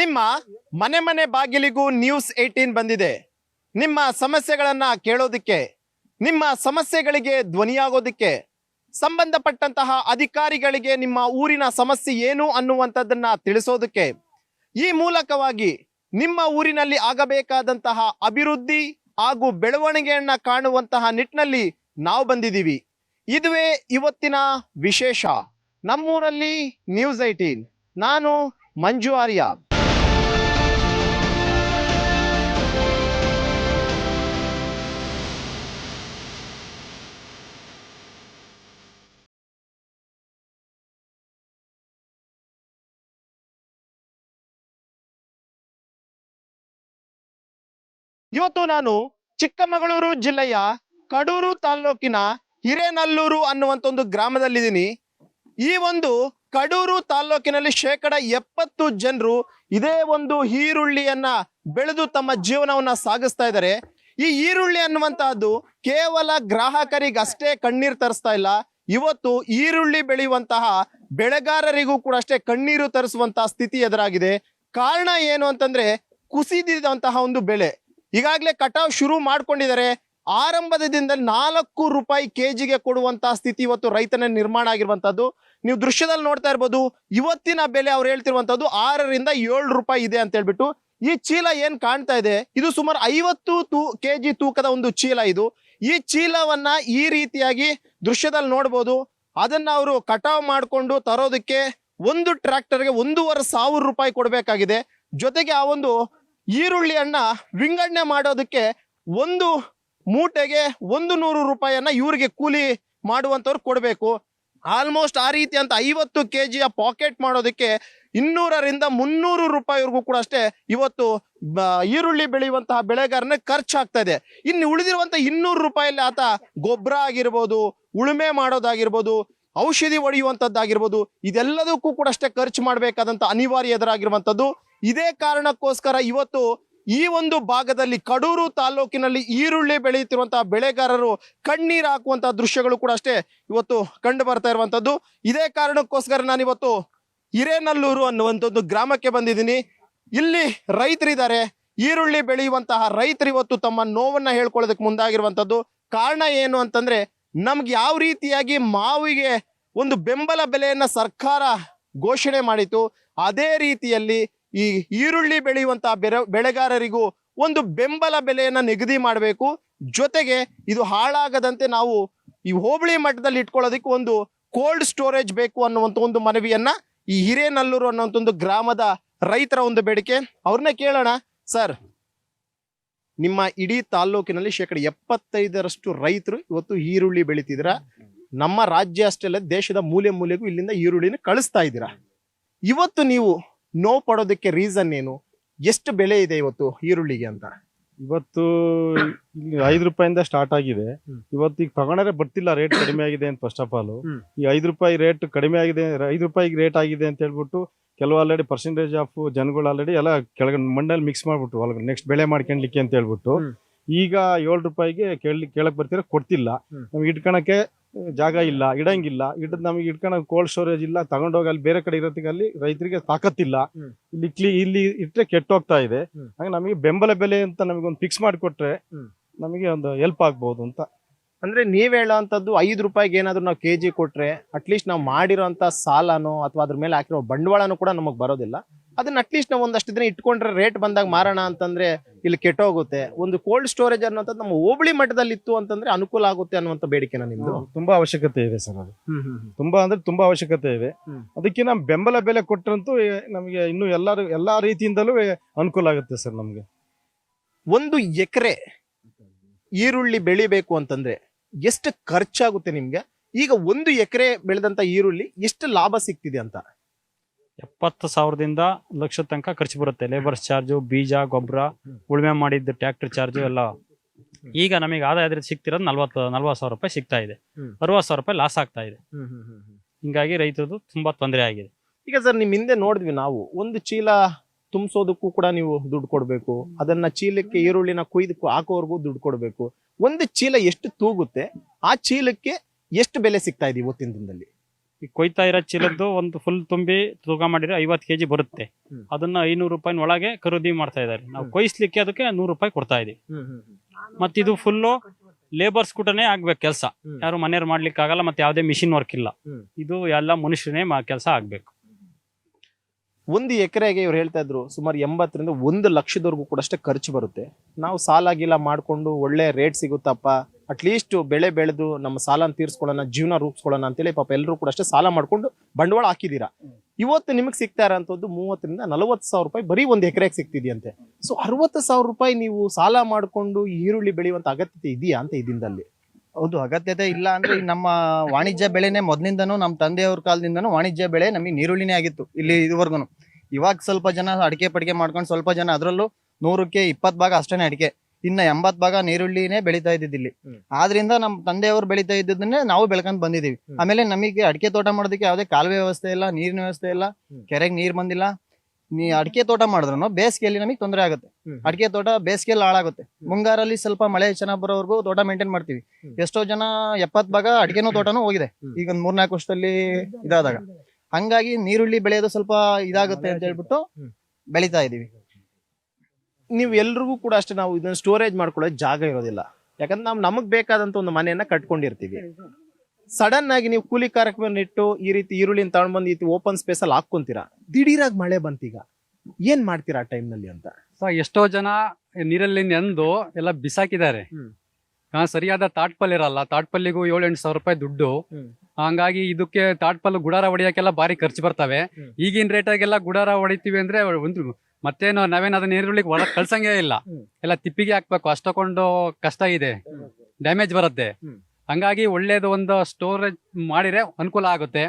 ನಿಮ್ಮ ಮನೆ ಮನೆ ಬಾಗಿಲಿಗೂ ನ್ಯೂಸ್ ಏಯ್ಟೀನ್ ಬಂದಿದೆ. ನಿಮ್ಮ ಸಮಸ್ಯೆಗಳನ್ನ ಕೇಳೋದಿಕ್ಕೆ, ನಿಮ್ಮ ಸಮಸ್ಯೆಗಳಿಗೆ ಧ್ವನಿಯಾಗೋದಿಕ್ಕೆ, ಸಂಬಂಧಪಟ್ಟಂತಹ ಅಧಿಕಾರಿಗಳಿಗೆ ನಿಮ್ಮ ಊರಿನ ಸಮಸ್ಯೆ ಏನು ಅನ್ನುವಂಥದ್ದನ್ನ ತಿಳಿಸೋದಕ್ಕೆ, ಈ ಮೂಲಕವಾಗಿ ನಿಮ್ಮ ಊರಿನಲ್ಲಿ ಆಗಬೇಕಾದಂತಹ ಅಭಿವೃದ್ಧಿ ಹಾಗೂ ಬೆಳವಣಿಗೆಯನ್ನ ಕಾಣುವಂತಹ ನಿಟ್ಟಿನಲ್ಲಿ ನಾವು ಬಂದಿದ್ದೀವಿ. ಇದುವೇ ಇವತ್ತಿನ ವಿಶೇಷ. ನಮ್ಮೂರಲ್ಲಿ ನ್ಯೂಸ್ ಐಟೀನ್ ನಾನು ಮಂಜು ಆರ್ಯ. ಇವತ್ತು ನಾನು ಚಿಕ್ಕಮಗಳೂರು ಜಿಲ್ಲೆಯ ಕಡೂರು ತಾಲ್ಲೂಕಿನ ಹಿರೇನಲ್ಲೂರು ಅನ್ನುವಂತ ಒಂದು ಗ್ರಾಮದಲ್ಲಿದ್ದೀನಿ. ಈ ಒಂದು ಕಡೂರು ತಾಲ್ಲೂಕಿನಲ್ಲಿ ಶೇಕಡ ಎಪ್ಪತ್ತು ಜನರು ಇದೇ ಒಂದು ಈರುಳ್ಳಿಯನ್ನ ಬೆಳೆದು ತಮ್ಮ ಜೀವನವನ್ನ ಸಾಗಿಸ್ತಾ ಇದ್ದಾರೆ. ಈ ಈರುಳ್ಳಿ ಅನ್ನುವಂತಹದ್ದು ಕೇವಲ ಗ್ರಾಹಕರಿಗಷ್ಟೇ ಕಣ್ಣೀರು ತರಿಸ್ತಾ ಇಲ್ಲ. ಇವತ್ತು ಈರುಳ್ಳಿ ಬೆಳೆಯುವಂತಹ ಬೆಳೆಗಾರರಿಗೂ ಕೂಡ ಅಷ್ಟೇ ಕಣ್ಣೀರು ತರಿಸುವಂತಹ ಸ್ಥಿತಿ ಎದುರಾಗಿದೆ. ಕಾರಣ ಏನು ಅಂತಂದ್ರೆ ಕುಸಿದಿದಂತಹ ಒಂದು ಬೆಳೆ. ಈಗಾಗಲೇ ಕಟಾವ್ ಶುರು ಮಾಡ್ಕೊಂಡಿದ್ದಾರೆ. ಆರಂಭದ ದಿನದಲ್ಲಿ ನಾಲ್ಕು ರೂಪಾಯಿ ಕೆಜಿಗೆ ಕೊಡುವಂತಹ ಸ್ಥಿತಿ ಇವತ್ತು ರೈತನ ನಿರ್ಮಾಣ ಆಗಿರುವಂತದ್ದು ನೀವು ದೃಶ್ಯದಲ್ಲಿ ನೋಡ್ತಾ ಇರ್ಬೋದು, ಇವತ್ತಿನ ಬೆಲೆ ಅವ್ರು ಹೇಳ್ತಿರುವಂತದ್ದು ಆರರಿಂದ ಏಳು ರೂಪಾಯಿ ಇದೆ ಅಂತ ಹೇಳ್ಬಿಟ್ಟು, ಈ ಚೀಲ ಏನ್ ಕಾಣ್ತಾ ಇದೆ? ಇದು ಸುಮಾರು ಐವತ್ತು ತೂ, ಕೆಜಿ ತೂಕದ ಒಂದು ಚೀಲ ಇದು. ಈ ಚೀಲವನ್ನ ಈ ರೀತಿಯಾಗಿ ದೃಶ್ಯದಲ್ಲಿ ನೋಡ್ಬೋದು. ಅದನ್ನ ಅವರು ಕಟಾವ್ ಮಾಡಿಕೊಂಡು ತರೋದಕ್ಕೆ ಒಂದು ಟ್ರ್ಯಾಕ್ಟರ್ಗೆ ಒಂದೂವರೆ ಸಾವಿರ ರೂಪಾಯಿ ಕೊಡಬೇಕಾಗಿದೆ. ಜೊತೆಗೆ ಆ ಒಂದು ಈರುಳ್ಳಿಯನ್ನ ವಿಂಗಡಣೆ ಮಾಡೋದಕ್ಕೆ ಒಂದು ಮೂಟೆಗೆ ಒಂದು ನೂರು ರೂಪಾಯಿಯನ್ನ ಇವರಿಗೆ ಕೂಲಿ ಮಾಡುವಂಥವ್ರು ಕೊಡಬೇಕು. ಆಲ್ಮೋಸ್ಟ್ ಆ ರೀತಿ ಅಂತ ಐವತ್ತು ಕೆ ಜಿಯ ಪಾಕೆಟ್ ಮಾಡೋದಕ್ಕೆ ಇನ್ನೂರರಿಂದ ಮುನ್ನೂರು ರೂಪಾಯಿವರೆಗೂ ಕೂಡ ಅಷ್ಟೇ ಇವತ್ತು ಈರುಳ್ಳಿ ಬೆಳೆಯುವಂತಹ ಬೆಳೆಗಾರನ ಖರ್ಚಾಗ್ತಾ ಇದೆ. ಇನ್ನು ಉಳಿದಿರುವಂತ ಇನ್ನೂರು ರೂಪಾಯಲ್ಲಿ ಆತ ಗೊಬ್ಬರ ಆಗಿರ್ಬೋದು, ಉಳುಮೆ ಮಾಡೋದಾಗಿರ್ಬೋದು, ಔಷಧಿ ಹೊಡೆಯುವಂಥದ್ದಾಗಿರ್ಬೋದು, ಇದೆಲ್ಲದಕ್ಕೂ ಕೂಡ ಅಷ್ಟೇ ಖರ್ಚು ಮಾಡಬೇಕಾದಂಥ ಅನಿವಾರ್ಯ ಎದುರಾಗಿರುವಂತದ್ದು ಇದೇ ಕಾರಣಕ್ಕೋಸ್ಕರ ಇವತ್ತು ಈ ಒಂದು ಭಾಗದಲ್ಲಿ ಕಡೂರು ತಾಲೂಕಿನಲ್ಲಿ ಈರುಳ್ಳಿ ಬೆಳೆಯುತ್ತಿರುವಂತಹ ಬೆಳೆಗಾರರು ಕಣ್ಣೀರು ಹಾಕುವಂತಹ ದೃಶ್ಯಗಳು ಕೂಡ ಅಷ್ಟೇ ಇವತ್ತು ಕಂಡು ಬರ್ತಾ ಇರುವಂತದ್ದು. ಇದೇ ಕಾರಣಕ್ಕೋಸ್ಕರ ನಾನು ಇವತ್ತು ಹಿರೇನಲ್ಲೂರು ಅನ್ನುವಂಥದ್ದು ಗ್ರಾಮಕ್ಕೆ ಬಂದಿದ್ದೀನಿ. ಇಲ್ಲಿ ರೈತರಿದ್ದಾರೆ. ಈರುಳ್ಳಿ ಬೆಳೆಯುವಂತಹ ರೈತರು ಇವತ್ತು ತಮ್ಮ ನೋವನ್ನ ಹೇಳ್ಕೊಳ್ಳೋದಕ್ಕೆ ಮುಂದಾಗಿರುವಂತದ್ದು. ಕಾರಣ ಏನು ಅಂತಂದ್ರೆ ನಮ್ಗೆ ಯಾವ ರೀತಿಯಾಗಿ ಮಾವಿಗೆ ಒಂದು ಬೆಂಬಲ ಬೆಲೆಯನ್ನ ಸರ್ಕಾರ ಘೋಷಣೆ ಮಾಡಿತು ಅದೇ ರೀತಿಯಲ್ಲಿ ಈ ಈರುಳ್ಳಿ ಬೆಳೆಯುವಂತಹ ಬೆರೆ, ಬೆಳೆಗಾರರಿಗೂ ಒಂದು ಬೆಂಬಲ ಬೆಲೆಯನ್ನ ನಿಗದಿ ಮಾಡಬೇಕು. ಜೊತೆಗೆ ಇದು ಹಾಳಾಗದಂತೆ ನಾವು ಈ ಹೋಬಳಿ ಮಟ್ಟದಲ್ಲಿ ಇಟ್ಕೊಳ್ಳೋದಕ್ಕೆ ಒಂದು ಕೋಲ್ಡ್ ಸ್ಟೋರೇಜ್ ಬೇಕು ಅನ್ನುವಂಥ ಒಂದು ಮನವಿಯನ್ನ ಈ ಹಿರೇನಲ್ಲೂರು ಅನ್ನುವಂಥ ಒಂದು ಗ್ರಾಮದ ರೈತರ ಒಂದು ಬೇಡಿಕೆ. ಅವ್ರನ್ನ ಕೇಳೋಣ. ಸರ್, ನಿಮ್ಮ ಇಡೀ ತಾಲ್ಲೂಕಿನಲ್ಲಿ ಶೇಕಡ ಎಪ್ಪತ್ತೈದರಷ್ಟು ರೈತರು ಇವತ್ತು ಈರುಳ್ಳಿ ಬೆಳಿತಿದ್ರ ನಮ್ಮ ರಾಜ್ಯ ಅಷ್ಟೇ ದೇಶದ ಮೂಲೆ ಮೂಲೆಗೂ ಇಲ್ಲಿಂದ ಈರುಳ್ಳಿನ ಕಳಿಸ್ತಾ ಇದ್ದೀರಾ? ಇವತ್ತು ನೀವು ನೋವು ಪಡೋದಕ್ಕೆ ರೀಸನ್ ಏನು? ಎಷ್ಟು ಬೆಲೆ ಇದೆ ಇವತ್ತು ಈರುಳ್ಳಿಗೆ ಅಂತ? ಇವತ್ತು ಇಲ್ಲಿ ಐದು ರೂಪಾಯಿಂದ ಸ್ಟಾರ್ಟ್ ಆಗಿದೆ. ಇವತ್ತು ಈಗ ತಗೊಂಡ್ರೆ ಬರ್ತಿಲ್ಲ ರೇಟ್ ಕಡಿಮೆ ಆಗಿದೆ ಅಂತ ಫಸ್ಟ್ ಆಫ್ ಆಲ್. ಈ ಐದು ರೂಪಾಯಿ ರೇಟ್ ಕಡಿಮೆ ಆಗಿದೆ ಐದು ರೂಪಾಯಿಗೆ ರೇಟ್ ಆಗಿದೆ ಅಂತ ಹೇಳ್ಬಿಟ್ಟು ಕೆಲವು ಆಲ್ರೆಡಿ ಪರ್ಸೆಂಟೇಜ್ ಆಫ್ ಜನಗಳು ಆಲ್ರೆಡಿ ಎಲ್ಲ ಕೆಳಗಡೆ ಮಣ್ಣಲ್ಲಿ ಮಿಕ್ಸ್ ಮಾಡ್ಬಿಟ್ಟು ಅಲ್ಲಿ ನೆಕ್ಸ್ಟ್ ಬೆಳೆ ಮಾಡ್ಕೊಂಡ್ಲಿಕ್ಕೆ ಅಂತ ಹೇಳ್ಬಿಟ್ಟು. ಈಗ ಏಳು ರೂಪಾಯಿಗೆ ಕೇಳಿ ಕೇಳಕ್ ಬರ್ತೀರ? ಕೊಡ್ತಿಲ್ಲ. ನಮ್ಗೆ ಇಟ್ಕೊಳಕ್ಕೆ ಜಾಗ ಇಲ್ಲ ಇಡಂಗಿಲ್ಲ ಇಡದ್ ನಮಗೆ ಇಟ್ಕೊಳಕ್ ಕೋಲ್ಡ್ ಸ್ಟೋರೇಜ್ ಇಲ್ಲ ತಗೊಂಡೋಗಿ ಅಲ್ಲಿ ಬೇರೆ ಕಡೆ ಇರೋದಕ್ಕೆ ಅಲ್ಲಿ ರೈತರಿಗೆ ತಾಕತ್ತಿಲ್ಲ. ಇಲ್ಲಿ ಕ್ಲೀ ಇಲ್ಲಿ ಇಟ್ಟರೆ ಕೆಟ್ಟೋಗ್ತಾ ಇದೆ. ಹಂಗೆ ನಮಗೆ ಬೆಂಬಲ ಬೆಲೆ ಅಂತ ನಮಗೆ ಒಂದು ಫಿಕ್ಸ್ ಮಾಡಿಕೊಟ್ರೆ. ನಮಗೆ ಒಂದು ಹೆಲ್ಪ್ ಆಗ್ಬೋದು ಅಂತ. ಅಂದ್ರೆ ನೀವ್ ಹೇಳೋಂಥದ್ದು ಐದು ರೂಪಾಯಿಗೆ ಏನಾದ್ರು ನಾವು ಕೆಜಿ ಕೊಟ್ರೆ ಅಟ್ಲೀಸ್ಟ್ ನಾವು ಮಾಡಿರೋಂಥ ಸಾಲನೋ ಅಥವಾ ಅದ್ರ ಮೇಲೆ ಹಾಕಿರೋ ಬಂಡವಾಳನೂ ಕೂಡ ನಮಗ್ ಬರೋದಿಲ್ಲ. ಅದನ್ನ ಅಟ್ಲೀಸ್ಟ್ ನಾವು ಒಂದಷ್ಟು ದಿನ ಇಟ್ಕೊಂಡ್ರೆ ರೇಟ್ ಬಂದಾಗ ಮಾರೋಣ ಅಂತಂದ್ರೆ ಇಲ್ಲಿ ಕೆಟ್ಟೋಗುತ್ತೆ. ಒಂದು ಕೋಲ್ಡ್ ಸ್ಟೋರೇಜ್ ಅನ್ನೋಂಥದ್ದು ನಮ್ಮ ಹೋಬಳಿ ಮಟ್ಟದಲ್ಲಿ ಇತ್ತು ಅಂತಂದ್ರೆ ಅನುಕೂಲ ಆಗುತ್ತೆ ಅನ್ನುವಂಥ ಬೇಡಿಕೆನ ನಿಮ್ದು? ತುಂಬಾ ಅವಶ್ಯಕತೆ ಇದೆ ಸರ್ ಅದು. ತುಂಬಾ ಅಂದ್ರೆ ತುಂಬಾ ಅವಶ್ಯಕತೆ ಇದೆ. ಅದಕ್ಕೆ ನಾವು ಬೆಂಬಲ ಬೆಲೆ ಕೊಟ್ಟರಂತೂ ನಮಗೆ ಇನ್ನು ಎಲ್ಲಾರು ಎಲ್ಲಾ ರೀತಿಯಿಂದಲೂ ಅನುಕೂಲ ಆಗುತ್ತೆ ಸರ್ ನಮಗೆ. ಒಂದು ಎಕರೆ ಈರುಳ್ಳಿ ಬೆಳಿಬೇಕು ಅಂತಂದ್ರೆ ಎಷ್ಟು ಖರ್ಚಾಗುತ್ತೆ ನಿಮ್ಗೆ? ಈಗ ಒಂದು ಎಕರೆ ಬೆಳೆದಂತ ಈರುಳ್ಳಿ ಎಷ್ಟು ಲಾಭ ಸಿಗ್ತಿದೆ ಅಂತ? ಎಪ್ಪತ್ತು ಸಾವಿರದಿಂದ ಲಕ್ಷದ ತನಕ ಖರ್ಚು ಬರುತ್ತೆ. ಲೇಬರ್ಸ್ ಚಾರ್ಜು ಬೀಜ ಗೊಬ್ಬರ. ಉಳುಮೆ ಮಾಡಿದ್ದು ಟ್ರ್ಯಾಕ್ಟರ್ ಚಾರ್ಜು ಎಲ್ಲ. ಈಗ ನಮಗೆ ಆದಾಯ ಅದ್ರಲ್ಲಿ ಸಿಗ್ತಿರೋದು ನಲ್ವತ್ತು ನಲ್ವತ್ತು ಸಾವಿರ ರೂಪಾಯಿ ಸಿಗ್ತಾ ಇದೆ. ಅರವತ್ತು ಸಾವಿರ ರೂಪಾಯಿ ಲಾಸ್ ಆಗ್ತಾ ಇದೆ. ಹಿಂಗಾಗಿ ರೈತರದು ತುಂಬಾ ತೊಂದರೆ ಆಗಿದೆ. ಈಗ ಸರ್ ನಿಮ್ ಹಿಂದೆ ನೋಡಿದ್ವಿ ನಾವು ಒಂದು ಚೀಲ ತುಂಬಿಸೋದಕ್ಕೂ ಕೂಡ ನೀವು ದುಡ್ಡು ಕೊಡಬೇಕು. ಅದನ್ನ ಚೀಲಕ್ಕೆ ಈರುಳ್ಳಿನ ಕುಯ್ದು ಹಾಕೋವರೆಗೂ ದುಡ್ಡು ಕೊಡಬೇಕು. ಒಂದು ಚೀಲ ಎಷ್ಟು ತೂಗುತ್ತೆ ಆ ಚೀಲಕ್ಕೆ ಎಷ್ಟು ಬೆಲೆ ಸಿಗ್ತಾ ಇದೆ ಇವತ್ತಿನ ದಿನದಲ್ಲಿ? ಈ ಕೊಯ್ತಾ ಇರೋ ಚೀಲದ್ದು ಒಂದು ಫುಲ್ ತುಂಬಿ ತೂಕ ಮಾಡಿದ್ರೆ ಐವತ್ತು ಕೆಜಿ ಬರುತ್ತೆ. ಅದನ್ನ ಐನೂರು ರೂಪಾಯಿ ಒಳಗೆ ಖರೀದಿ ಮಾಡ್ತಾ ಇದ್ದಾರೆ. ನಾವು. ಕೊಯ್ಸ್ಲಿಕ್ಕೆ ಅದಕ್ಕೆ ನೂರು ರೂಪಾಯಿ ಕೊಡ್ತಾ ಇದೀವಿ. ಮತ್ತಿದು ಇದು ಫುಲ್ಲು ಲೇಬರ್ಸ್ ಕೂಟನೇ ಆಗ್ಬೇಕು ಕೆಲಸ. ಯಾರು ಮನೆಯವ್ರು ಮಾಡ್ಲಿಕ್ಕೆ ಆಗಲ್ಲ ಮತ್ತೆ ಯಾವುದೇ ಮಿಷಿನ್ ವರ್ಕ್ ಇಲ್ಲ. ಇದು ಎಲ್ಲ ಮನುಷ್ಯನೇ ಕೆಲಸ ಆಗ್ಬೇಕು. ಒಂದು ಎಕರೆಗೆ ಇವ್ರು ಹೇಳ್ತಾ ಇದ್ರು ಸುಮಾರು ಎಂಬತ್ತರಿಂದ ಒಂದು ಲಕ್ಷದವರೆಗೂ ಕೂಡ ಅಷ್ಟೇ ಖರ್ಚು ಬರುತ್ತೆ. ನಾವು ಸಾಲ ಮಾಡಿಕೊಂಡು ಮಾಡ್ಕೊಂಡು ಒಳ್ಳೆ ರೇಟ್ ಸಿಗುತ್ತಪ್ಪ ಅಟ್ಲೀಸ್ಟ್ ಬೆಳೆ ಬೆಳೆದು ನಮ್ಮ ಸಾಲನ ತೀರ್ಸ್ಕೊಳ್ಳೋಣ, ಜೀವನ ರೂಪಿಸ್ಕೊಳ್ಳೋಣ ಅಂತೇಳಿ ಪಾಪ ಎಲ್ಲರೂ ಕೂಡ ಅಷ್ಟೇ ಸಾಲ ಮಾಡ್ಕೊಂಡು ಬಂಡವಾಳ ಹಾಕಿದ್ದೀರಾ? ಇವತ್ತು ನಿಮಗೆ ಸಿಗ್ತಾ ಇರೋಂಥದ್ದು ಮೂವತ್ತರಿಂದ ನಲವತ್ತು ಸಾವಿರ ರೂಪಾಯಿ ಬರೀ ಒಂದು ಎಕರೆಗೆ ಸಿಗ್ತಿದೆಯಂತೆ. ಸೊ ಅರವತ್ತು ಸಾವಿರ ರೂಪಾಯಿ ನೀವು ಸಾಲ ಮಾಡ್ಕೊಂಡು ಈರುಳ್ಳಿ ಬೆಳೆಯುವಂತ ಅಗತ್ಯತೆ ಇದೆಯಾ ಅಂತ ಇದಿಂದಲ್ಲಿ ಹೌದು, ಅಗತ್ಯತೆ ಇಲ್ಲ ಅಂದ್ರೆ ನಮ್ಮ ವಾಣಿಜ್ಯ ಬೆಳೆನೇ ಮೊದಲಿಂದನೂ ನಮ್ಮ ತಂದೆಯವ್ರ ಕಾಲದಿಂದನೂ ವಾಣಿಜ್ಯ ಬೆಳೆ ನಮಗೆ ನೀರುಳ್ಳಿನೇ ಆಗಿತ್ತು ಇಲ್ಲಿ ಇದುವರೆಗೂ ಇವಾಗ ಸ್ವಲ್ಪ ಜನ ಅಡಿಕೆ ಪಡಿಕೆ ಮಾಡ್ಕೊಂಡು ಸ್ವಲ್ಪ ಜನ ಅದರಲ್ಲೂ ನೂರಕ್ಕೆ ಇಪ್ಪತ್ತು ಭಾಗ ಅಷ್ಟೇ ಅಡಿಕೆ. ಇನ್ನ ಎಂಬತ್ ಭಾಗ ನೀರುಳ್ಳಿನೇ ಬೆಳೀತಾ ಇದ್ದಿದ್ದಿಲ್ಲಿ ಆದ್ರಿಂದ ನಮ್ ತಂದೆಯವರು ಬೆಳೀತಾ ಇದ್ದದನ್ನೇ ನಾವು ಬೆಳ್ಕೊಂಡ್ ಬಂದಿದೀವಿ ಆಮೇಲೆ ನಮಗೆ ಅಡಿಕೆ ತೋಟ ಮಾಡೋದಕ್ಕೆ ಯಾವ್ದೇ ಕಾಲುವೆ ವ್ಯವಸ್ಥೆ ಇಲ್ಲ ನೀರಿನ ವ್ಯವಸ್ಥೆ ಇಲ್ಲ. ಕೆರೆಗೆ ನೀರ್ ಬಂದಿಲ್ಲ. ನೀ ಅಡಿಕೆ ತೋಟ ಮಾಡಿದ್ರು ಬೇಸಿಗೆಯಲ್ಲಿ ನಮಗೆ ತೊಂದರೆ ಆಗುತ್ತೆ. ಅಡಿಕೆ ತೋಟ ಬೇಸಿಗೆಯಲ್ಲಿ ಹಾಳಾಗುತ್ತೆ. ಮುಂಗಾರಲ್ಲಿ ಸ್ವಲ್ಪ ಮಳೆ ಚೆನ್ನಾಗಿ ಬರೋವರೆಗೂ ತೋಟ ಮೇಂಟೈನ್ ಮಾಡ್ತೀವಿ. ಎಷ್ಟೋ ಜನ ಎಪ್ಪತ್ ಭಾಗ ಅಡಿಕೆನೂ ತೋಟನೂ ಹೋಗಿದೆ. ಈಗ ಒಂದ್ ಮೂರ್ನಾಲ್ಕು ವರ್ಷದಲ್ಲಿ ಇದಾದಾಗ. ಹಂಗಾಗಿ ನೀರುಳ್ಳಿ ಬೆಳೆಯೋದು ಸ್ವಲ್ಪ ಇದಾಗುತ್ತೆ ಅಂತ ಹೇಳ್ಬಿಟ್ಟು. ಬೆಳಿತಾ ಇದೀವಿ ನೀವು ಎಲ್ರಿಗೂ ಕೂಡ ಅಷ್ಟೇ ನಾವು ಇದನ್ನ ಸ್ಟೋರೇಜ್ ಮಾಡ್ಕೊಳ್ಳೋ ಜಾಗ ಇರೋದಿಲ್ಲ. ಯಾಕಂದ್ರೆ ನಾವು ನಮಗೆ ಬೇಕಾದಂತ ಒಂದು ಮನೆಯನ್ನ ಕಟ್ಕೊಂಡಿರ್ತೀವಿ. ಸಡನ್ ಆಗಿ ನೀವು ಕೂಲಿ ಕಾರ್ಯಕ್ರಮ ಇಟ್ಟು ಈ ರೀತಿ ಈರುಳ್ಳಿನ ತಗೊಂಡ್ಬಂದು ಈ ಓಪನ್ ಸ್ಪೇಸ್ ಅಲ್ಲಿ ಹಾಕೊಂತೀರಾ ದಿಢೀರಾಗಿ ಮಳೆ ಬಂತೀಗ. ಏನ್ ಮಾಡ್ತೀರಾ ಆ ಟೈಮ್ನಲ್ಲಿ ನಲ್ಲಿ ಅಂತ? ಸೊ ಎಷ್ಟೋ ಜನ ನೀರಲ್ಲಿ ನೆಂದು ಎಲ್ಲ ಬಿಸಾಕಿದ್ದಾರೆ. ಹಾ ಸರಿಯಾದ ತಾಟ್ಪಲ್ ಇರಲ್ಲ. ತಾಟ್ಪಲ್ಲಿಗೂ ಏಳು ಎಂಟು ಸಾವಿರ ರೂಪಾಯಿ ದುಡ್ಡು. ಹಂಗಾಗಿ ಇದಕ್ಕೆ ತಾಟ್ಪಲ್ ಗುಡಾರ ಹೊಡಿಯಕ್ಕೆಲ್ಲ ಭಾರಿ ಖರ್ಚು ಬರ್ತವೆ. ಈಗಿನ ರೇಟಾಗೆಲ್ಲ ಗುಡಾರ ಹೊಡಿತೀವಿ ಅಂದ್ರೆ ಒಂದು ಮತ್ತೇನು ನಾವೇನು ಅದನ್ನ ಈರುಳ್ಳಿಗೆ ಒಳಗೆ ಕಳ್ಸಂಗೇ ಇಲ್ಲ. ಎಲ್ಲ ತಿಪ್ಪಿಗೆ ಹಾಕ್ಬೇಕು ಅಷ್ಟೊಂದು ಕಷ್ಟ ಇದೆ. ಡ್ಯಾಮೇಜ್ ಬರುತ್ತೆ. ಹಂಗಾಗಿ ಒಳ್ಳೇದು ಒಂದು ಸ್ಟೋರೇಜ್ ಮಾಡಿದ್ರೆ ಅನುಕೂಲ ಆಗುತ್ತೆ.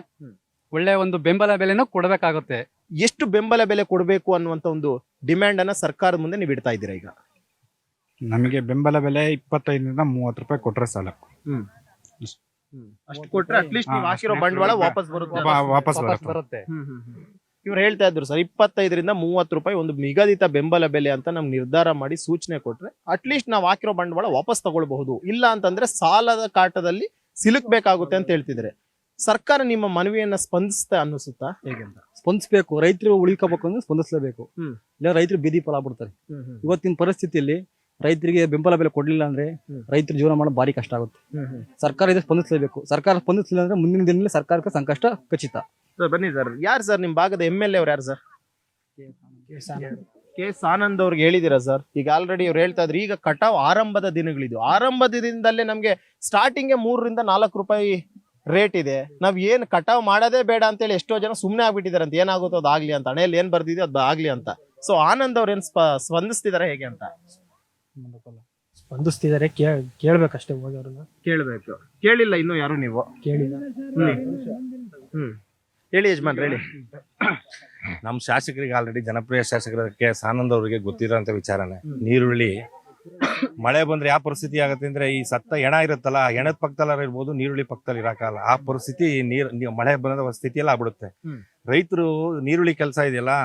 ಒಳ್ಳೆ ಒಂದು ಬೆಂಬಲ ಬೆಲೆನೂ ಕೊಡಬೇಕಾಗುತ್ತೆ. ಎಷ್ಟು ಬೆಂಬಲ ಬೆಲೆ ಕೊಡಬೇಕು ಅನ್ನುವಂತ ಒಂದು ಡಿಮ್ಯಾಂಡ್ ಅನ್ನ ಸರ್ಕಾರದ ಮುಂದೆ ನೀವು ಇಡ್ತಾ ಇದ್ದೀರಾ ಈಗ? ನಮಗೆ ಬೆಂಬಲ ಬೆಲೆ ಇಪ್ಪತ್ತೈದರಿಂದ ಮೂವತ್ತು ರೂಪಾಯಿ ಕೊಟ್ರೆ ಸಾಲ. ಅಷ್ಟು. ಕೊಟ್ರೆ ಅಟ್ಲೀಸ್ಟ್ ನೀವು ಹಾಕಿರೋ ಬಂಡವಾಳ. ವಾಪಸ್ ಬರುತ್ತೆ. ವಾಪಸ್ ಬರುತ್ತೆ. ಇವ್ರು ಹೇಳ್ತಾ ಇದ್ರು ಸರ್ ಇಪ್ಪತ್ತೈದರಿಂದ ಮೂವತ್ತು ರೂಪಾಯಿ ಒಂದು ನಿಗದಿತ ಬೆಂಬಲ ಬೆಲೆ ಅಂತ ನಮ್ಗೆ ನಿರ್ಧಾರ ಮಾಡಿ ಸೂಚನೆ ಕೊಟ್ರೆ ಅಟ್ಲೀಸ್ಟ್ ನಾವು ಹಾಕಿರೋ ಬಂಡವಾಳ ವಾಪಸ್ ತಗೊಳ್ಬಹುದು. ಇಲ್ಲ ಅಂತಂದ್ರೆ ಸಾಲದ ಕಾಟದಲ್ಲಿ ಸಿಲುಕ್ಬೇಕಾಗುತ್ತೆ ಅಂತ ಹೇಳ್ತಿದ್ರೆ ಸರ್ಕಾರ ನಿಮ್ಮ ಮನವಿಯನ್ನ ಸ್ಪಂದಿಸ್ತಾ ಅನ್ನಿಸುತ್ತಾ? ಹೇಗೆ ಅಂತ? ಸ್ಪಂದಿಸಬೇಕು. ರೈತರು ಉಳಿಕೋಬೇಕು ಅಂದ್ರೆ ಸ್ಪಂದಿಸಲೇಬೇಕು. ಇಲ್ಲ ರೈತರು ಬೀದಿ ಫಲ ಬಿಡ್ತಾರೆ ಇವತ್ತಿನ ಪರಿಸ್ಥಿತಿಯಲ್ಲಿ ರೈತರಿಗೆ ಬೆಂಬಲ ಬೆಲೆ ಕೊಡ್ಲಿಲ್ಲ ಅಂದ್ರೆ. ರೈತರು ಜೀವನ ಮಾಡೋದು ಭಾರಿ ಕಷ್ಟ ಆಗುತ್ತೆ. ಸರ್ಕಾರ ಇದು ಸ್ಪಂದಿಸಲೇಬೇಕು. ಸರ್ಕಾರ ಸ್ಪಂದಿಸಲಿಲ್ಲ ಅಂದ್ರೆ ಮುಂದಿನ ದಿನದಲ್ಲಿ ಸರ್ಕಾರಕ್ಕೆ ಸಂಕಷ್ಟ ಖಚಿತ. ಸರ್ ಬನ್ನಿ ಸರ್. ಯಾರು ಸರ್ ನಿಮ್ಮ ಭಾಗದ ಎಂ ಎಲ್ ಎ ಅವ್ರು ಯಾರು ಸರ್? ಕೆ ಎಸ್ ಆನಂದ್ ಅವ್ರಿಗೆ ಹೇಳಿದಿರಾ ಸರ್? ಈಗ ಆಲ್ರೆಡಿ ಅವ್ರು ಹೇಳ್ತಾ ಇದ್ರು. ಈಗ ಕಟಾವ್ ಆರಂಭದ ದಿನಗಳಿದು. ಆರಂಭದ ದಿನದಲ್ಲೇ ನಮಗೆ ಸ್ಟಾರ್ಟಿಂಗ್ ಮೂರರಿಂದ ನಾಲ್ಕು ರೂಪಾಯಿ ರೇಟ್ ಇದೆ. ನಾವು ಏನು ಕಟಾವ್ ಮಾಡೋದೇ ಬೇಡ ಅಂತೇಳಿ ಎಷ್ಟೋ ಜನ ಸುಮ್ಮನೆ ಆಗ್ಬಿಟ್ಟಿದಾರೆ ಅಂತ ಏನಾಗುತ್ತೋ ಅದಾಗ್ಲಿ ಅಂತ. ಹಣೆಯಲ್ಲಿ ಏನು ಬರ್ದಿದೆ ಅದು ಆಗ್ಲಿ ಅಂತ. ಸೊ ಆನಂದ್ ಅವ್ರು ಏನು ಸ್ಪ- ಸ್ಪಂದಿಸ್ತಿದಾರೆ ಹೇಗೆ ಅಂತ? ಸ್ಪಂದಿಸ್ತಿದ್ದಾರೆ ಕೇ ಕೇಳ್ಬೇಕಷ್ಟೇ ಹೋಗಿ ಅವ್ರನ್ನ ಕೇಳ್ಬೇಕು. ಕೇಳಿಲ್ಲ ಇನ್ನು ಯಾರು ನೀವು? ಕೇಳಿಲ್ಲ. ಹ್ಮ್. ಹೇಳಿ ಯಜಮಾನ್ ಹೇಳಿ. ನಮ್ಮ ಶಾಸಕರಿಗೆ ಆಲ್ರೆಡಿ ಜನಪ್ರಿಯ ಶಾಸಕರ ಕೆ ಎಸ್ ಆನಂದ್ ಅವರಿಗೆ ಗೊತ್ತಿರೋಂಥ ವಿಚಾರನೇ. ನೀರುಳ್ಳಿ ಮಳೆ ಬಂದ್ರೆ ಯಾವ ಪರಿಸ್ಥಿತಿ ಆಗುತ್ತೆ ಅಂದ್ರೆ ಈ ಸತ್ತ ಎಣ ಇರುತ್ತಲ್ಲ ಎಣದ ಪಕ್ಕದಲ್ಲಿ ಇರ್ಬೋದು ನೀರುಳ್ಳಿ ಪಕ್ಕದಲ್ಲಿ ಇರಕಲ್ಲ. ಆ ಪರಿಸ್ಥಿತಿ ನೀರ್ ಮಳೆ ಬಂದ ಸ್ಥಿತಿಯಲ್ಲಿ ಆಗ್ಬಿಡುತ್ತೆ. ರೈತರು ನೀರುಳ್ಳಿ ಕೆಲಸ ಇದೆಯಲ್ಲ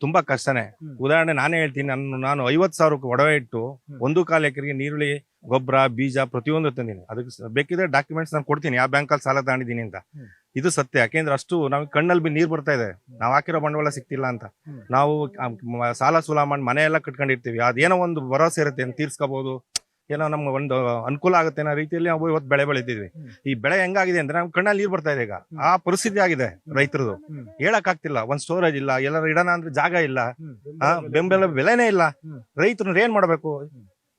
ತುಂಬಾ ಕಷ್ಟನೇ. ಉದಾಹರಣೆ ನಾನೇ ಹೇಳ್ತೀನಿ ನಾನು ನಾನು ಐವತ್ ಸಾವಿರಕ್ಕೆ ಒಡವೆ ಇಟ್ಟು ಒಂದು ಕಾಲ ಎಕರೆಗೆ ನೀರುಳ್ಳಿ ಗೊಬ್ಬರ ಬೀಜ ಪ್ರತಿಯೊಂದು ತಂದಿನಿ. ಅದಕ್ಕೆ ಬೇಕಿದ್ರೆ ಡಾಕ್ಯುಮೆಂಟ್ಸ್ ನಾನು ಕೊಡ್ತೀನಿ ಯಾವ ಬ್ಯಾಂಕಲ್ಲಿ ಸಾಲ ತಗೊಂಡಿದ್ದೀನಿ ಅಂತ. ಇದು ಸತ್ಯ. ಯಾಕೆಂದ್ರೆ ಅಷ್ಟು ನಮ್ಗೆ ಕಣ್ಣಲ್ಲಿ ಬಿ ನೀರ್ ಬರ್ತಾ ಇದೆ. ನಾವು ಹಾಕಿರೋ ಬಂಡವಾಳ ಸಿಕ್ತಿಲ್ಲ ಅಂತ. ನಾವು ಮ- ಸಾಲ ಸೂಲ ಮಾಡಿ ಮನೆ ಎಲ್ಲ ಕಟ್ಕೊಂಡಿರ್ತೀವಿ ಅದೇನೋ ಒಂದು ಭರವಸೆ ಇರುತ್ತೆ. ಅಂತ ತೀರ್ಸ್ಕೋಬಹುದು ಏನೋ ನಮ್ಗೆ ಒಂದು ಅನುಕೂಲ ಆಗುತ್ತೆ ಅನ್ನೋ ರೀತಿಯಲ್ಲಿ ನಾವು ಇವತ್ತು ಬೆಳೆ ಬೆಳಿತಿದ್ವಿ ಹ್ಮ್. ಈ ಬೆಳೆ ಹೆಂಗಾಗಿದೆ ಅಂದ್ರೆ ನಮ್ ಕಣ್ಣಲ್ಲಿ ನೀರ್ ಬರ್ತಾ ಇದೆ ಈಗ. ಆ ಪರಿಸ್ಥಿತಿ ಆಗಿದೆ ರೈತರದು. ಹ್ಮ್. ಹೇಳಕ್ ಆಗ್ತಿಲ್ಲ ಒಂದ್ ಸ್ಟೋರೇಜ್ ಇಲ್ಲ. ಎಲ್ಲರೂ ಇಡೋಣ ಅಂದ್ರೆ ಜಾಗ ಇಲ್ಲ. ಆ, ಬೆಂಬಲ ಬೆಲೆನೇ ಇಲ್ಲ. ರೈತರು ಏನ್ ಮಾಡ್ಬೇಕು?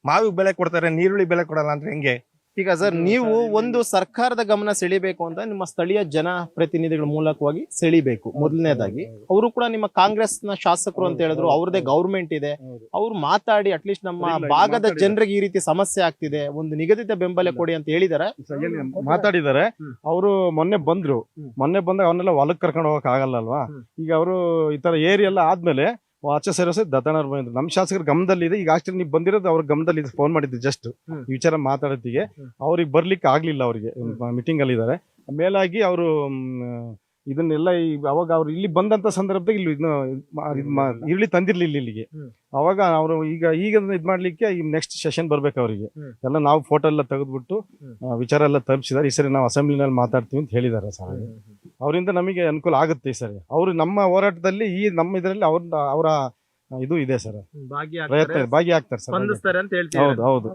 ಮಾವಿಗೆ ಬೆಲೆ ಕೊಡ್ತಾರೆ ನೀರುಳ್ಳಿ ಬೆಲೆ ಕೊಡಲ್ಲ ಅಂದ್ರೆ ಹೆಂಗೆ? ಈಗ ಸರ್ ನೀವು ಒಂದು ಸರ್ಕಾರದ ಗಮನ ಸೆಳಿಬೇಕು ಅಂತ ನಿಮ್ಮ ಸ್ಥಳೀಯ ಜನಪ್ರತಿನಿಧಿಗಳ ಮೂಲಕವಾಗಿ ಸೆಳಿಬೇಕು. ಮೊದಲನೇದಾಗಿ. ಅವರು ಕೂಡ ನಿಮ್ಮ ಕಾಂಗ್ರೆಸ್ನ ಶಾಸಕರು ಅಂತ ಹೇಳಿದ್ರು ಅವ್ರದೇ ಗೌರ್ಮೆಂಟ್ ಇದೆ. ಅವ್ರು ಮಾತಾಡಿ ಅಟ್ಲೀಸ್ಟ್ ನಮ್ಮ ಭಾಗದ. ಜನರಿಗೆ ಈ ರೀತಿ ಸಮಸ್ಯೆ ಆಗ್ತಿದೆ ಒಂದು ನಿಗದಿತ ಬೆಂಬಲ ಕೊಡಿ ಅಂತ ಹೇಳಿದಾರೆ. ಮಾತಾಡಿದ್ದಾರೆ. ಅವರು ಮೊನ್ನೆ ಬಂದ್ರು. ಮೊನ್ನೆ ಬಂದಾಗ ಅವನ್ನೆಲ್ಲ ಹೊಲಕ್ ಕರ್ಕೊಂಡು ಹೋಗಕ್ ಆಗಲ್ಲ ಅಲ್ವಾ? ಈಗ ಅವರು ಈ ತರ ಏರಿ ಎಲ್ಲ ಆದ್ಮೇಲೆ ಆಚೆ ಸೇರಿಸಿ ದತ್ತನವ್ರು ಬಂದ್ರು ನಮ್ಮ ಶಾಸಕರ ಗಮನದಲ್ಲಿದೆ ಈಗ ಆಕ್ಚುಲಿ ನೀವು ಬಂದಿರೋದು ಅವ್ರ ಗಮನದಲ್ಲಿ ಫೋನ್ ಮಾಡಿದ್ದು ಜಸ್ಟ್ ಈ ವಿಚಾರ ಮಾತಾಡೋದಿಗೆ. ಅವ್ರಿಗೆ ಬರ್ಲಿಕ್ಕೆ ಆಗ್ಲಿಲ್ಲ ಅವ್ರಿಗೆ. ಮೀಟಿಂಗ್ ಅಲ್ಲಿ ಇದಾರೆ ಮೇಲಾಗಿ ಅವರು ಇದನ್ನೆಲ್ಲ ಈ ಅವಾಗ ಅವ್ರು ಇಲ್ಲಿ ಬಂದಂತ ಸಂದರ್ಭದಾಗ ಇಲ್ಲಿ ಈರುಳ್ಳಿ ತಂದಿರ್ಲಿಲ್ಲ ಇಲ್ಲಿಗೆ. ಅವಾಗ ಅವರು ಈಗ ಈಗ ಇದ್ ಮಾಡ್ಲಿಕ್ಕೆ ಈ ನೆಕ್ಸ್ಟ್ ಸೆಷನ್ ಬರ್ಬೇಕು ಅವರಿಗೆ. ಎಲ್ಲ ನಾವು ಫೋಟೋ ಎಲ್ಲ ತೆಗೆದ್ಬಿಟ್ಟು ವಿಚಾರ ಎಲ್ಲ ತಲುಪಿಸಿದಾರೆ ಈ ಸರಿ ನಾವು ಅಸೆಂಬ್ಲಿನಲ್ಲಿ ಮಾತಾಡ್ತೀವಿ ಅಂತ ಹೇಳಿದ್ದಾರೆ ಸರ್. ಅವರಿಂದ ನಮಗೆ ಅನುಕೂಲ ಆಗುತ್ತೆ ಸರ್. ಅವರು ನಮ್ಮ ಹೋರಾಟದಲ್ಲಿ ಈ ನಮ್ಮ ಇದರಲ್ಲಿ ಅವ್ರ ಅವರ ಇದು ಇದೆ ಸರ್. ಪ್ರಯತ್ನ ಭಾಗಿಯಾಗ್ತಾರೆ ಸರ್ ಸ್ಪಂದಿಸ್ತಾರೆ ಅಂತ ಹೇಳ್ತೀವಿ ಹೌದು ಹೌದು.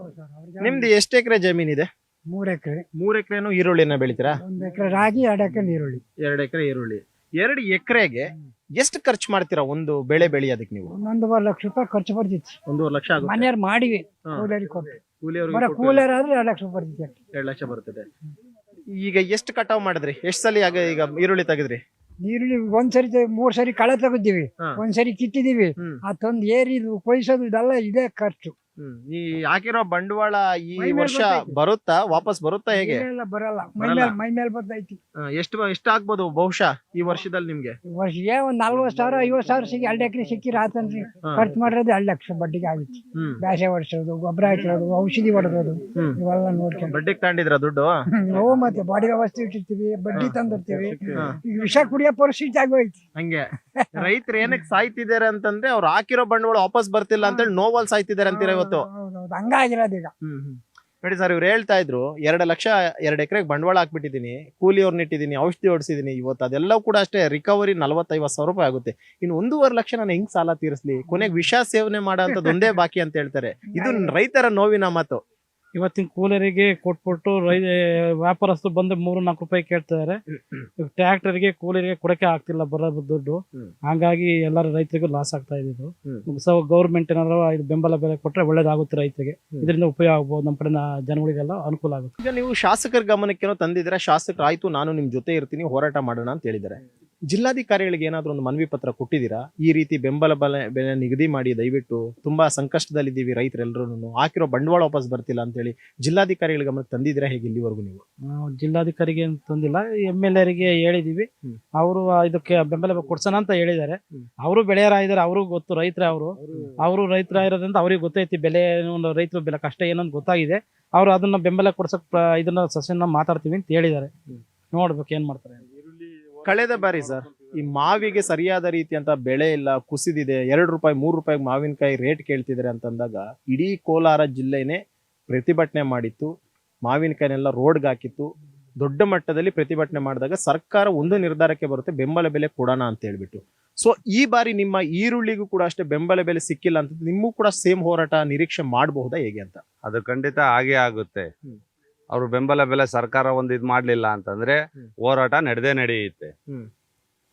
ನಿಮ್ದು ಎಷ್ಟು ಎಕರೆ ಜಮೀನಿದೆ ಮೂರ್ ಎಕರೆ. ಮೂರ್ ಎಕರೆನು ಈರುಳ್ಳಿನ ಬೆಳಿತೀರಾ? ಒಂದ್ ಎಕರೆ ರಾಗಿ ಎರಡು ಎಕರೆ ಈರುಳ್ಳಿ. ಎರಡು ಎಕರೆ ಈರುಳ್ಳಿ. ಎರಡು ಎಕರೆಗೆ ಎಷ್ಟು ಖರ್ಚು ಮಾಡ್ತೀರಾ ಒಂದು ಬೆಳೆ ಬೆಳೆಯೋದಕ್ಕೆ ನೀವು? ಒಂದೊಂದುವರೆ ಲಕ್ಷ ರೂಪಾಯಿ ಖರ್ಚು ಬರ್ತಿತ್ತು. ಒಂದೂವರೆ ಲಕ್ಷ ಆಗುತ್ತೆ. ಮನೆಯವ್ರು ಮಾಡಿವಿ ಹಾ. ಕೂಲರಿಗೆ ಕೊಟ್ಟು. ಕೂಲಿಯವ್ರಿಗೆ ಬರೀ ಕೂಲರ್ ಆದ್ರೆ ಎರಡು ಲಕ್ಷ ಬರ್ತಿತ್ತು. ಎರಡು ಲಕ್ಷ ಬರ್ತದೆ. ಈಗ ಎಷ್ಟು ಕಟಾವ್ ಮಾಡಿದ್ರಿ? ಎಷ್ಟು ಸಲ ಆಗ ಈಗ ಈರುಳ್ಳಿ ತೆಗೆದ್ರಿ? ಈರುಳ್ಳಿ ಒಂದ್ಸರಿ ತೆ- ಮೂರ್ ಸರಿ ಕಳೆ ತೆಗೆದಿವಿ ಹಾ. ಒಂದ್ ಸರಿ ಕಿತ್ತಿದೀವಿ ಹ್ಮ್. ಆ ತಂದು ಏರಿದು ಕೊಯ್ಸೋದು ಇದೆಲ್ಲ ಇದೇ ಖರ್ಚು. ಈ ಹಾಕಿರೋ ಬಂಡವಾಳ ಈ ಮೈ ಮೇಲ್ ವರ್ಷ ಬರ್ತೈತಿ. ಬರುತ್ತಾ ವಾಪಸ್ ಬರುತ್ತಾ ಹೇಗೆ? ಇಲ್ಲ ಬರಲ್ಲ. ಮೈ ಬರಲ್ಲ. ಮೇಲೆ ಮೈ ಮೇಲೆ ಬರ್ತೈತಿ. ಆ, ಎಷ್ಟು ಎಷ್ಟು ಆಗ್ಬೋದು ಬಹುಶಃ ಈ ವರ್ಷದಲ್ಲಿ ನಿಮ್ಗೆ? ಈ ವರ್ಷ ಏ ಒಂದ್ ನಲ್ವತ್ ಸಾವಿರ ಐವತ್ ಸಾವಿರ ಸಿಕ್ಕಿ ಎರಡು ಎಕರೆ ಸಿಕ್ಕಿರ ಆತನ್ರಿ ಹಾ. ಖರ್ಚು ಮಾಡಿರೋದು ಎರಡು ಲಕ್ಷ ಬಡ್ಡಿಗೆ ಆಗುತ್ತೆ. ಹ್ಮ್. ಬ್ಯಾಸೆ ಹೊಡ್ಸೋದು ಗೊಬ್ಬರ ಹಾಕಿರೋದು ಔಷಧಿ ಹೊಡೆದೋದು ಹ್ಮ್. ಇವೆಲ್ಲ ನೋಡ್ಕೊಂಡು. ಬಡ್ಡಿಗೆ ತಗೊಂಡಿದ್ರ ದುಡ್ಡು? ನಾವು ಮತ್ತೆ ಬಾಡಿ ವ್ಯವಸ್ಥೆ ಇಟ್ಟಿರ್ತೀವಿ ಬಡ್ಡಿ ತಂದಿರ್ತೀವಿ. ಹಾ. ಈಗ ವಿಷ ಕುಡಿಯೋ ಪರಿಸ್ಥಿತಿ ಆಗೋಯ್ತು. ಹಂಗೆ. ರೈತರು ಏನಕ್ಕೆ ಸಾಯ್ತಿದ್ದಾರೆ ಅಂತಂದ್ರೆ ಅವ್ರು ಹಾಕಿರೋ ಬಂಡವಾಳ ವಾಪಸ್ ಬರ್ತಿಲ್ಲ ಅಂತೇಳಿ ನೋವಲ್ ಸಾಯ್ತಿದ್ದಾರೆ ಅಂತೀರ ಇವತ್ತು ಹೌದೌದು ಹಂಗಾಗಿರೋದು ಈಗ. ನೋಡಿ ಸರ್ ಇವ್ರು ಹೇಳ್ತಾ ಇದ್ರು ಎರಡು ಲಕ್ಷ ಎರಡು ಎಕರೆಗೆ ಬಂಡವಾಳ ಹಾಕ್ಬಿಟ್ಟಿದ್ದೀನಿ ಕೂಲಿ ಅವ್ರನ್ನ ಇಟ್ಟಿದ್ದೀನಿ ಔಷಧಿ ಹೊಡಿಸಿದ್ದೀನಿ ಇವತ್ತು ಅದೆಲ್ಲವೂ ಕೂಡ ಅಷ್ಟೇ ರಿಕವರಿ ನಲವತ್ತೈವತ್ತು ಸಾವಿರ ರೂಪಾಯಿ ಆಗುತ್ತೆ. ಇನ್ನು ಒಂದೂವರೆ ಲಕ್ಷ ನಾನು ಹೆಂಗ್ ಸಾಲ ತೀರಿಸ್ಲಿ? ಕೊನೆಗೆ ವಿಷ ಸೇವನೆ ಮಾಡೋ ಒಂದೇ ಬಾಕಿ ಅಂತ ಹೇಳ್ತಾರೆ. ಇದು ರೈತರ ನೋವಿನ ಮಾತು. ಇವತ್ತಿನ ಕೂಲರಿಗೆ ಕೊಟ್ಬಿಟ್ಟು ರೈ ವ್ಯಾಪಾರಸ್ಥರು ಬಂದು ಮೂರು ನಾಲ್ಕು ರೂಪಾಯಿ ಕೇಳ್ತಿದ್ದಾರೆ. ಟ್ರ್ಯಾಕ್ಟರ್ಗೆ ಕೂಲರಿಗೆ ಕೊಡಕ್ಕೆ ಆಗ್ತಿಲ್ಲ ಬರೋ ದುಡ್ಡು. ಹಾಗಾಗಿ ಎಲ್ಲರ ರೈತರಿಗೂ ಲಾಸ್ ಆಗ್ತಾ ಇದ್ದು. ಸೊ ಗೌರ್ಮೆಂಟ್ ಏನಾದ್ರು ಇದು ಬೆಂಬಲ ಬೆಲೆ ಕೊಟ್ರೆ ಒಳ್ಳೇದಾಗುತ್ತೆ ರೈತರಿಗೆ. ಇದರಿಂದ ಉಪಯೋಗ ಆಗ್ಬೋದು ನಮ್ಮ ಕಡೆ ಜನಗಳಿಗೆಲ್ಲ ಅನುಕೂಲ ಆಗುತ್ತೆ. ಈಗ ನೀವು ಶಾಸಕರ ಗಮನಕ್ಕೇನೋ ತಂದಿದ್ರೆ ಶಾಸಕರು ಆಯ್ತು ನಾನು ನಿಮ್ ಜೊತೆ ಇರ್ತೀನಿ ಹೋರಾಟ ಮಾಡೋಣ ಅಂತ ಹೇಳಿದ್ದಾರೆ. ಜಿಲ್ಲಾಧಿಕಾರಿಗಳಿಗೆ ಏನಾದರೂ ಒಂದು ಮನವಿ ಪತ್ರ ಕೊಟ್ಟಿದ್ದೀರಾ? ಈ ರೀತಿ ಬೆಂಬಲ ಬೆಲೆ ಬೆಲೆ ನಿಗದಿ ಮಾಡಿ ದಯವಿಟ್ಟು ತುಂಬಾ ಸಂಕಷ್ಟದಲ್ಲಿದ್ದೀವಿ ರೈತರೆಲ್ಲರೂ ಹಾಕಿರೋ ಬಂಡವಾಳ ವಾಪಸ್ ಬರ್ತಿಲ್ಲ ಅಂತ ಹೇಳಿ ಜಿಲ್ಲಾಧಿಕಾರಿಗಳ ಗಮನಕ್ಕೆ ತಂದಿದ್ದೀರಾ ಹೇಗೆ ಇಲ್ಲಿವರೆಗೂ ನೀವು? ನಾವು ಜಿಲ್ಲಾಧಿಕಾರಿಗೆ ಏನು ತಂದಿಲ್ಲ. ಎಂ ಎಲ್ ಎರಿಗೆ ಹೇಳಿದೀವಿ. ಅವರು ಇದಕ್ಕೆ ಬೆಂಬಲ ಬೆಲೆ ಕೊಡ್ಸೋಣ ಅಂತ ಹೇಳಿದ್ದಾರೆ. ಅವರು ಅವರು ಬೆಳೆಯರಾಗಿದ್ದಾರೆ. ಅವ್ರಿಗೂ ಗೊತ್ತು ರೈತರ ಅವರು. ಅವರು ರೈತರಾಗಿರೋದ್ರಿಂದ ಅವ್ರಿಗೆ ಗೊತ್ತೈತಿ ಬೆಲೆ ಏನು ಒಂದು ರೈತರ ಬೆಲೆ ಕಷ್ಟ ಏನೋ ಅಂತ ಗೊತ್ತಾಗಿದೆ. ಅವರು ಅದನ್ನ ಬೆಂಬಲ ಕೊಡ್ಸಕ್ ಪ್ರ- ಇದನ್ನ ಸಸ್ಯನ ಮಾತಾಡ್ತೀವಿ ಅಂತ ಹೇಳಿದ್ದಾರೆ. ನೋಡ್ಬೇಕು ಏನ್ ಮಾಡ್ತಾರೆ ಕಳೆದ ಬಾರಿ ಸರ್ ಈ ಮಾವಿಗೆ ಸರಿಯಾದ ರೀತಿಯಂತ ಬೆಳೆ ಇಲ್ಲ ಕುಸಿದಿದೆ ಎರಡು ರೂಪಾಯಿ ಮೂರು ರೂಪಾಯಿ ಮಾವಿನಕಾಯಿ ರೇಟ್ ಕೇಳ್ತಿದ್ದಾರೆ ಅಂತಂದಾಗ ಇಡೀ ಕೋಲಾರ ಜಿಲ್ಲೆನೇ ಪ್ರತಿಭಟನೆ ಮಾಡಿತ್ತು ಮಾವಿನಕಾಯಿನೆಲ್ಲ ರೋಡ್ಗೆ ಹಾಕಿತ್ತು ದೊಡ್ಡ ಮಟ್ಟದಲ್ಲಿ ಪ್ರತಿಭಟನೆ ಮಾಡಿದಾಗ ಸರ್ಕಾರ ಒಂದು ನಿರ್ಧಾರಕ್ಕೆ ಬರುತ್ತೆ ಬೆಂಬಲ ಬೆಲೆ ಕೊಡೋಣ ಅಂತ ಹೇಳ್ಬಿಟ್ಟು. ಸೊ ಈ ಬಾರಿ ನಿಮ್ಮ ಈರುಳ್ಳಿಗೂ ಕೂಡ ಅಷ್ಟೇ ಬೆಂಬಲ ಬೆಲೆ ಸಿಕ್ಕಿಲ್ಲ ಅಂತ ನಿಮ್ಮೂ ಕೂಡ ಸೇಮ್ ಹೋರಾಟ ನಿರೀಕ್ಷೆ ಮಾಡಬಹುದಾ ಹೇಗೆ ಅಂತ? ಅದು ಖಂಡಿತ ಹಾಗೆ ಆಗುತ್ತೆ. ಅವ್ರು ಬೆಂಬಲ ಬೆಲೆ ಸರ್ಕಾರ ಒಂದು ಇದ್ ಮಾಡಲಿಲ್ಲ ಅಂತಂದ್ರೆ. ಹೋರಾಟ ನಡೆದೇ ನಡೆಯುತ್ತೆ.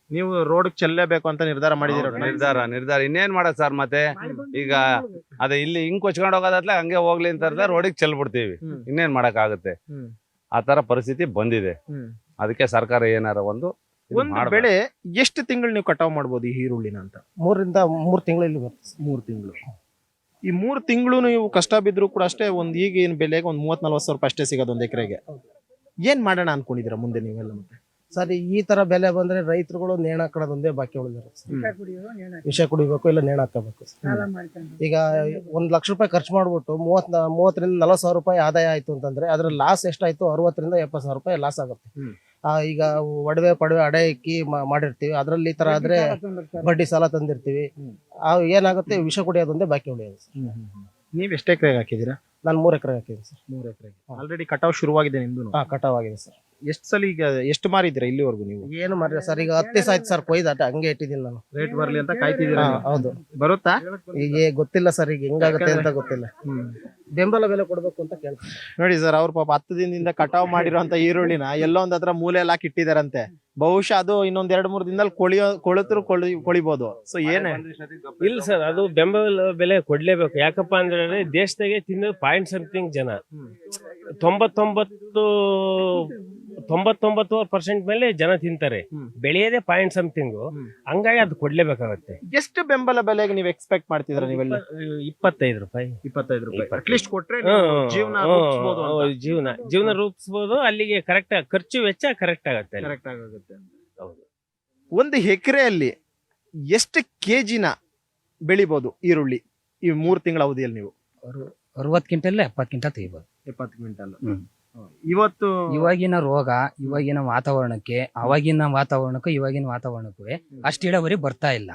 ನೀವು ರೋಡ್ ಚೆಲ್ಲಬೇಕು ಅಂತ ನಿರ್ಧಾರ ಮಾಡಿದಿರ ನಿರ್ಧಾರ ನಿರ್ಧಾರ. ಇನ್ನೇನ್ ಮಾಡೋದು ಸರ್ ಮತ್ತೆ? ಈಗ ಅದೇ ಇಲ್ಲಿ ಹಿಂಗ್ ಕೊಚ್ಕೊಂಡು ಹೋಗೋದಾತ್ಲೆ ಹಂಗೆ ಹೋಗ್ಲಿ ಅಂತ ರೋಡಿಗೆ ಚೆಲ್ಬಿಡ್ತೀವಿ. ಇನ್ನೇನ್ ಮಾಡಕ್ ಆಗುತ್ತೆ ಆತರ ಆ ತರ ಪರಿಸ್ಥಿತಿ ಬಂದಿದೆ. ಅದಕ್ಕೆ ಸರ್ಕಾರ ಏನಾರ ಒಂದು ಒಂದು. ಬೆಳೆ ಎಷ್ಟು ತಿಂಗಳು ನೀವು ಕಟಾವ್ ಮಾಡ್ಬೋದು ಈ ಈರುಳ್ಳಿನ ಅಂತ? ಮೂರರಿಂದ ಮೂರ್ ತಿಂಗಳು ಇಲ್ಲಿ ಬರುತ್ತೆ ಮೂರು ತಿಂಗಳು. ಈ ಮೂರು ತಿಂಗಳು ನೀವು ಕಷ್ಟ ಬಿದ್ರು ಕೂಡ ಅಷ್ಟೇ ಒಂದು ಈಗ ಏನ್ ಬೆಲೆಗೆ ಒಂದು ಮೂವತ್ ನಲ್ವತ್ತು ಸಾವಿರ ರೂಪಾಯಿ ಅಷ್ಟೇ ಸಿಗೋದು ಒಂದು ಎಕರೆಗೆ. ಏನ್ ಮಾಡೋಣ ಅನ್ಕೊಂಡಿದೀರಾ ಮುಂದೆ ನೀವೆಲ್ಲ ಮತ್ತೆ? ಸರ್ ಈ ತರ ಬೆಲೆ ಬಂದ್ರೆ ರೈತರುಗಳು ನೇಣ ಹಾಕೋದೊಂದೇ ಬಾಕಿ ಉಳಿದಿರೋ ವಿಷ ಕುಡಿಬೇಕು ಇಲ್ಲ ನೇಣ ಹಾಕಬೇಕು ಈಗ ಒಂದ್ ಲಕ್ಷ ರೂಪಾಯಿ ಖರ್ಚು ಮಾಡ್ಬಿಟ್ಟು ಮೂವತ್ ಮೂವತ್ತರಿಂದ ನಲವತ್ತು ಸಾವಿರ ರೂಪಾಯಿ ಆದಾಯ ಆಯ್ತು ಅಂತಂದ್ರೆ ಅದ್ರ ಲಾಸ್ ಎಷ್ಟಾಯ್ತು? ಅರವತ್ತರಿಂದ ಎಪ್ಪತ್ತು ಸಾವಿರ ರೂಪಾಯಿ ಲಾಸ್ ಆಗುತ್ತೆ. ಆ, ಈಗ ಒಡವೆ ಪಡವೆ ಅಡೆ ಇಕ್ಕಿ ಮಾಡಿರ್ತೀವಿ. ಅದ್ರಲ್ಲಿ ಈ ತರ ಆದ್ರೆ ಬಡ್ಡಿ ಸಾಲ ತಂದಿರ್ತೀವಿ. ಆ ಏನಾಗುತ್ತೆ ವಿಷ ಕುಡಿಯೋದೊಂದೇ ಬಾಕಿ ಉಳಿಯೋದು ಸರ್. ನೀವ್ ಎಷ್ಟು ಎಕರೆಗೆ ಹಾಕಿದೀರಾ ನಾನು ಮೂರ್ ಎಕರೆ ಹಾಕಿದ್ದೀನಿ ಸರ್. ಮೂರು ಎಕರೆ ಆಲ್ರೆಡಿ ಕಟಾವ್ ಶುರುವಾಗಿದೆ ನಿಮ್ದು ಹಾ ಕಟಾವ್ ಆಗಿದೆ ಸರ್. ಎಷ್ಟು ಸಲ ಈಗ ಎಷ್ಟು ಮಾರಿದ್ದೀರಾ ಇಲ್ಲಿವರೆಗೂ ನೀವು? ಏನು ಮಾಡ್ರಿ ಸರ್ ಈಗ ಹತ್ತೆ ಸಾಯ್ತು ಸರ್ ಕೊಯ್ದು ಆಟ ಹಂಗೆ ಇಟ್ಟಿದ್ದೀನಿ ನಾನು. ರೇಟ್ ಬರ್ಲಿ ಅಂತ ಕಾಯ್ತಿದ್ದೀರಾ ಹಾ, ನೀವು? ಹೌದು. ಬರುತ್ತಾ? ಈಗ ಗೊತ್ತಿಲ್ಲ ಸರ್ ಈಗ ಹೆಂಗಾಗುತ್ತೆ ಅಂತ ಗೊತ್ತಿಲ್ಲ. ಬೆಂಬಲ ಬೆಲೆ ಕೊಡ್ಬೇಕು ಅಂತ ಕೇಳ್ತೀನಿ. ನೋಡಿ ಸರ್ ಅವ್ರ ಪಾಪ ಹತ್ತು ದಿನದಿಂದ ಕಟಾವ್ ಮಾಡಿರುವಂತ ಈರುಳ್ಳಿನ ಎಲ್ಲೋ ಒಂದ್ ಹತ್ರ ಮೂಲೆ ಹಾಕಿ ಇಟ್ಟಿದಾರಂತೆ ಬಹುಶಃ ಅದು ಇನ್ನೊಂದ್ ಎರಡ್ ಮೂರ್ ದಿನದಲ್ಲಿ ಕೊಳಿಯೋ ಕೊಳತರು ಕೊಳಿ ಕೊಳಿಬಹುದು ಸೊ ಏನೇ? ಇಲ್ಲ ಸರ್ ಅದು ಬೆಂಬಲ ಬೆಲೆ ಕೊಡ್ಲೇಬೇಕು. ಯಾಕಪ್ಪ ಅಂದ್ರೆ ದೇಶದಾಗೆ ತಿನ್ನೋದು ಪಾಯಿಂಟ್ ಸಮಥಿಂಗ್ ಜನ. ತೊಂಬತ್ತೊಂಬತ್ತು ತೊಂಬತ್ತೊಂಬತ್ತು ಪರ್ಸೆಂಟ್ ಮೇಲೆ ಜನ ತಿಂತಾರೆ. ಬೆಳೆಯದೇ ಪಾಯಿಂಟ್ ಸಮಥಿಂಗ್. ಹಂಗಾಗಿ ಅದು ಕೊಡ್ಲೇಬೇಕಾಗತ್ತೆ. ಎಷ್ಟು ಬೆಂಬಲ ಬೆಲೆಗೆ ನೀವು ಎಕ್ಸ್ಪೆಕ್ಟ್ ಮಾಡ್ತಿದ್ರ ನೀವೆಲ್ಲ ಇಪ್ಪತ್ತೈದು ರೂಪಾಯಿ. ಇಪ್ಪತ್ತೈದು ರೂಪಾಯಿ. ಅಟ್ಲೀಸ್ಟ್ ಕೊಟ್ರೆ ನೀವು ಜೀವನ ರೂಪಿಸಬಹುದು ಅಂತ. ಜೀವನ ಜೀವನ ರೂಪಿಸ್ಬೋದು ಅಲ್ಲಿಗೆ ಕರೆಕ್ಟ್ ಖರ್ಚು ವೆಚ್ಚ ಕರೆಕ್ಟ್ ಆಗುತ್ತೆ ಕರೆಕ್ಟ್ ಆಗುತ್ತೆ ಹೌದು. ಒಂದು ಎಕರೆಯಲ್ಲಿ ಎಷ್ಟು ಕೆಜಿನ ಬೆಳಿಬಹುದು ಈರುಳ್ಳಿ ಈ ಮೂರ್ ತಿಂಗಳ ಅವಧಿಯಲ್ಲಿ ನೀವು? ಅರವತ್ತು ಕ್ವಿಂಟಲ್ ಎಪ್ಪತ್ತು ಕ್ವಿಂಟಲ್ ತೆಗಿಬೋದು. ಎಪ್ಪತ್ತು ಕ್ವಿಂಟಲ್. ಹ್ಮ್. ಇವತ್ತು ಇವಾಗಿನ ರೋಗ ಇವಾಗಿನ ವಾತಾವರಣಕ್ಕೆ ಅವಾಗಿನ ವಾತಾವರಣಕ್ಕೂ ಇವಾಗಿನ ವಾತಾವರಣಕ್ಕೂ ಅಷ್ಟು ಇಳವರಿ ಬರ್ತಾ ಇಲ್ಲ.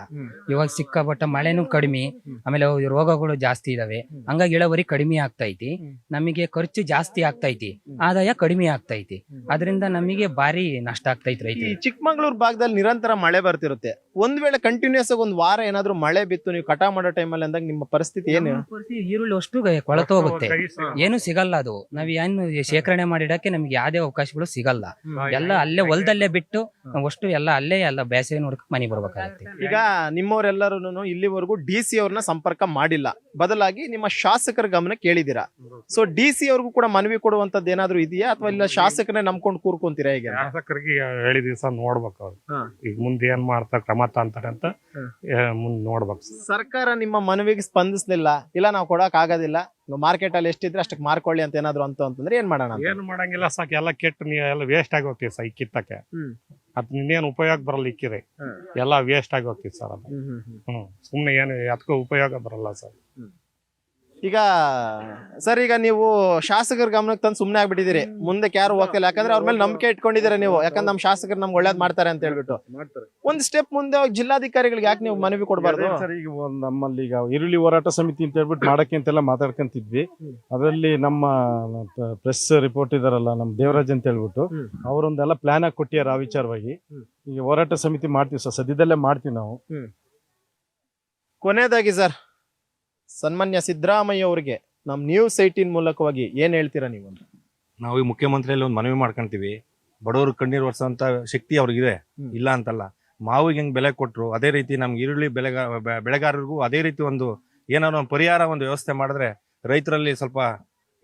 ಇವಾಗ ಸಿಕ್ಕಾಪಟ್ಟ ಮಳೆನೂ ಕಡಿಮೆ ಆಮೇಲೆ ರೋಗಗಳು ಜಾಸ್ತಿ ಇದಾವೆ. ಹಂಗಾಗಿ ಇಳುವರಿ ಕಡಿಮೆ ಆಗ್ತೈತಿ. ನಮಗೆ ಖರ್ಚು ಜಾಸ್ತಿ ಆಗ್ತೈತಿ. ಆದಾಯ ಕಡಿಮೆ ಆಗ್ತೈತಿ. ಅದರಿಂದ ನಮಗೆ ಭಾರಿ ನಷ್ಟ ಆಗ್ತೈತಿ ಈ ರೈತರಿಗೆ. ಚಿಕ್ಕಮಗಳೂರು ಭಾಗದಲ್ಲಿ ನಿರಂತರ ಮಳೆ ಬರ್ತಿರುತ್ತೆ. ಒಂದ್ ವೇಳೆ ಕಂಟಿನ್ಯೂಸ್ ಆಗಿ ಒಂದ್ ವಾರ ಏನಾದ್ರು ಮಳೆ ಬಿತ್ತು ನೀವು ಕಟಾವ್ ಮಾಡೋ ಟೈಮಲ್ಲಿ ಅಂದಾಗ ನಿಮ್ಮ ಪರಿಸ್ಥಿತಿ ಏನು? ಈರುಳ್ಳಿ ಅಷ್ಟು ಕೊಳತೋಗುತ್ತೆ. ಏನು ಸಿಗಲ್ಲ ಅದು. ನಾವ್ ಏನು ಶೇಖರಣೆ ಮಾಡಿಡಕ್ಕೆ ನಮ್ಗೆ ಯಾವ್ದೇ ಅವಕಾಶಗಳು ಸಿಗಲ್ಲ. ಎಲ್ಲ ಅಲ್ಲೇ ಹೊಲದಲ್ಲೇ ಬಿಟ್ಟು ನಾವು ಅಷ್ಟು ಎಲ್ಲ ಅಲ್ಲೇ ಎಲ್ಲ ಬೇಸಿಗೆ ನೋಡಕ್ ಮನೆ ಬರ್ಬೇಕಾಗತ್ತೆ. ಈಗ ನಿಮ್ಮವರೆಲ್ಲರೂ ಇಲ್ಲಿವರೆಗೂ ಡಿ ಸಿ ಅವ್ರನ್ನ ಸಂಪರ್ಕ ಮಾಡಿಲ್ಲ. ಬದಲಾಗಿ ನಿಮ್ಮ ಶಾಸಕರ ಗಮನ ಕೇಳಿದಿರ ಸೊ ಡಿ ಸಿ ಅವ್ರಿಗೂ ಕೂಡ ಮನವಿ ಕೊಡುವಂತದ್ದು ಏನಾದ್ರು ಇದೆಯಾ? ಅಥವಾ ಇಲ್ಲ ಶಾಸಕರೇ ನಂಬ್ಕೊಂಡು ಕೂರ್ಕೊಂತೀರಾ ಈಗ? ಶಾಸಕರಿಗೆ ಹೇಳಿದ ದಿವಸ ನೋಡ್ಬೇಕು ಅವ್ರು. ಈಗ ಮುಂದೆ ಏನ್ ಮಾಡ್ತಾರೆ ಕ್ರಮ ತಾಂತಾರೆ ಅಂತ. ಮುಂದೆ ನೋಡ್ಬೇಕು ಸರ್ಕಾರ ನಿಮ್ಮ ಮನವಿಗೆ ಸ್ಪಂದಿಸ್ಲಿಲ್ಲ. ಇಲ್ಲ ನಾವು ಕೊಡಕ್ ಆಗೋದಿಲ್ಲ. ಮಾರ್ಕೆಟ್ ಅಲ್ಲಿ ಎಷ್ಟಿದ್ರೆ ಅಷ್ಟಕ್ಕೆ ಮಾರ್ಕೊಳ್ಳಿ ಅಂತ ಏನಾದ್ರು ಅಂತ ಅಂತಂದ್ರೆ ಏನ್ ಮಾಡೋಣ ಏನು ಏನ್ ಮಾಡಂಗಿಲ್ಲ ಸಾಕು ಎಲ್ಲ ಕೆಟ್ಟು ನೀ ಎಲ್ಲ ವೇಸ್ಟ್ ಆಗಿ ಹೋಗ್ತೀವಿ ಸರ್ ಕಿತ್ತಕ್ಕೆ. ಹ್ಮ್. ಅದ್ ನಿನ್ನೇನು ಉಪಯೋಗ ಬರಲ್ಲ ಇಕ್ಕಿರಿ ಹ್ಮ್. ಎಲ್ಲ ವೇಸ್ಟ್ ಆಗಿ ಹೋಗ್ತೀವಿ ಸರ್ ಅದು. ಹ್ಮ್ ಹ್ಮ್ ಹ್ಮ್. ಹ್ಮ್. ಸುಮ್ನೆ ಏನು ಅದಕ್ಕೂ ಉಪಯೋಗ ಬರಲ್ಲ ಸರ್. ಈಗ ಸರ್ ಈಗ ನೀವು ಶಾಸಕರ ಗಮನಕ್ಕೆ ತಂದು ಸುಮ್ಮನೆ ಆಗ್ಬಿಟ್ಟಿದ್ದೀರಿ. ಮುಂದೆ ಯಾರು ಹೋಗ್ತಿಲ್ಲ ಯಾಕಂದ್ರೆ ಅವ್ರ ಮೇಲೆ ನಂಬಿಕೆ ಇಟ್ಕೊಂಡಿದ್ದೀರಾ ನೀವು. ಯಾಕಂದ್ರೆ ನಮ್ಮ ಶಾಸಕರು ನಮ್ಗೆ ಒಳ್ಳೇದ್ ಮಾಡ್ತಾರೆ ಅಂತ ಹೇಳ್ಬಿಟ್ಟು. ಒಂದ್ ಸ್ಟೆಪ್ ಮುಂದೆ ಹೋಗಿ ಜಿಲ್ಲಾಧಿಕಾರಿಗಳಿಗೆ ಯಾಕೆ ನೀವು ಮನವಿ ಕೊಡಬಾರ್ದು? ಸರ್ ಈಗ ಒಂದ್ ನಮ್ಮಲ್ಲಿ ಈಗ ಈರುಳ್ಳಿ ಹೋರಾಟ ಸಮಿತಿ ಅಂತ ಹೇಳ್ಬಿಟ್ಟು ಮಾಡಕ್ಕೆ ಅಂತೆಲ್ಲ ಮಾತಾಡ್ಕೊಂತಿದ್ವಿ. ಅದರಲ್ಲಿ ನಮ್ಮ ಪ್ರೆಸ್ ರಿಪೋರ್ಟ್ ಇದಾರಲ್ಲ ನಮ್ಮ ದೇವರಾಜ್ ಅಂತ ಹೇಳ್ಬಿಟ್ಟು. ಅವರೊಂದೆಲ್ಲ ಪ್ಲಾನ್ ಆಗಿ ಕೊಟ್ಟಿದ್ದಾರೆ ಆ ವಿಚಾರವಾಗಿ. ಈಗ ಹೋರಾಟ ಸಮಿತಿ ಮಾಡ್ತೀವಿ ಸರ್ ಸದ್ಯದಲ್ಲೇ ಮಾಡ್ತೀವಿ ನಾವು. ಕೊನೆಯದಾಗಿ ಸರ್ ಸನ್ಮಾನ್ಯ ಸಿದ್ದರಾಮಯ್ಯ ಅವರಿಗೆ ನಮ್ಮ ನ್ಯೂಸ್ ಏಟೀನ್ ಮೂಲಕವಾಗಿ ಏನು ಹೇಳ್ತೀರಾ ನೀವು ನಾವು ಈ ಮುಖ್ಯಮಂತ್ರಿಯಲ್ಲಿ ಒಂದು ಮನವಿ ಮಾಡ್ಕೊಂತೀವಿ. ಬಡವರು ಕಣ್ಣೀರು ಒರೆಸೋಂಥ ಶಕ್ತಿ ಅವ್ರಿಗಿದೆ. ಇಲ್ಲ ಅಂತಲ್ಲ. ಮಾವಿಗೆ ಹೆಂಗ್ ಬೆಲೆ ಕೊಟ್ಟರು ಅದೇ ರೀತಿ ನಮ್ಗೆ ಈರುಳ್ಳಿ ಬೆಳೆಗಾರ ಬೆ- ಬೆಳೆಗಾರರಿಗೂ ಅದೇ ರೀತಿ ಒಂದು ಏನಾದ್ರು ಒಂದು ಪರಿಹಾರ ಒಂದು ವ್ಯವಸ್ಥೆ ಮಾಡಿದ್ರೆ ರೈತರಲ್ಲಿ ಸ್ವಲ್ಪ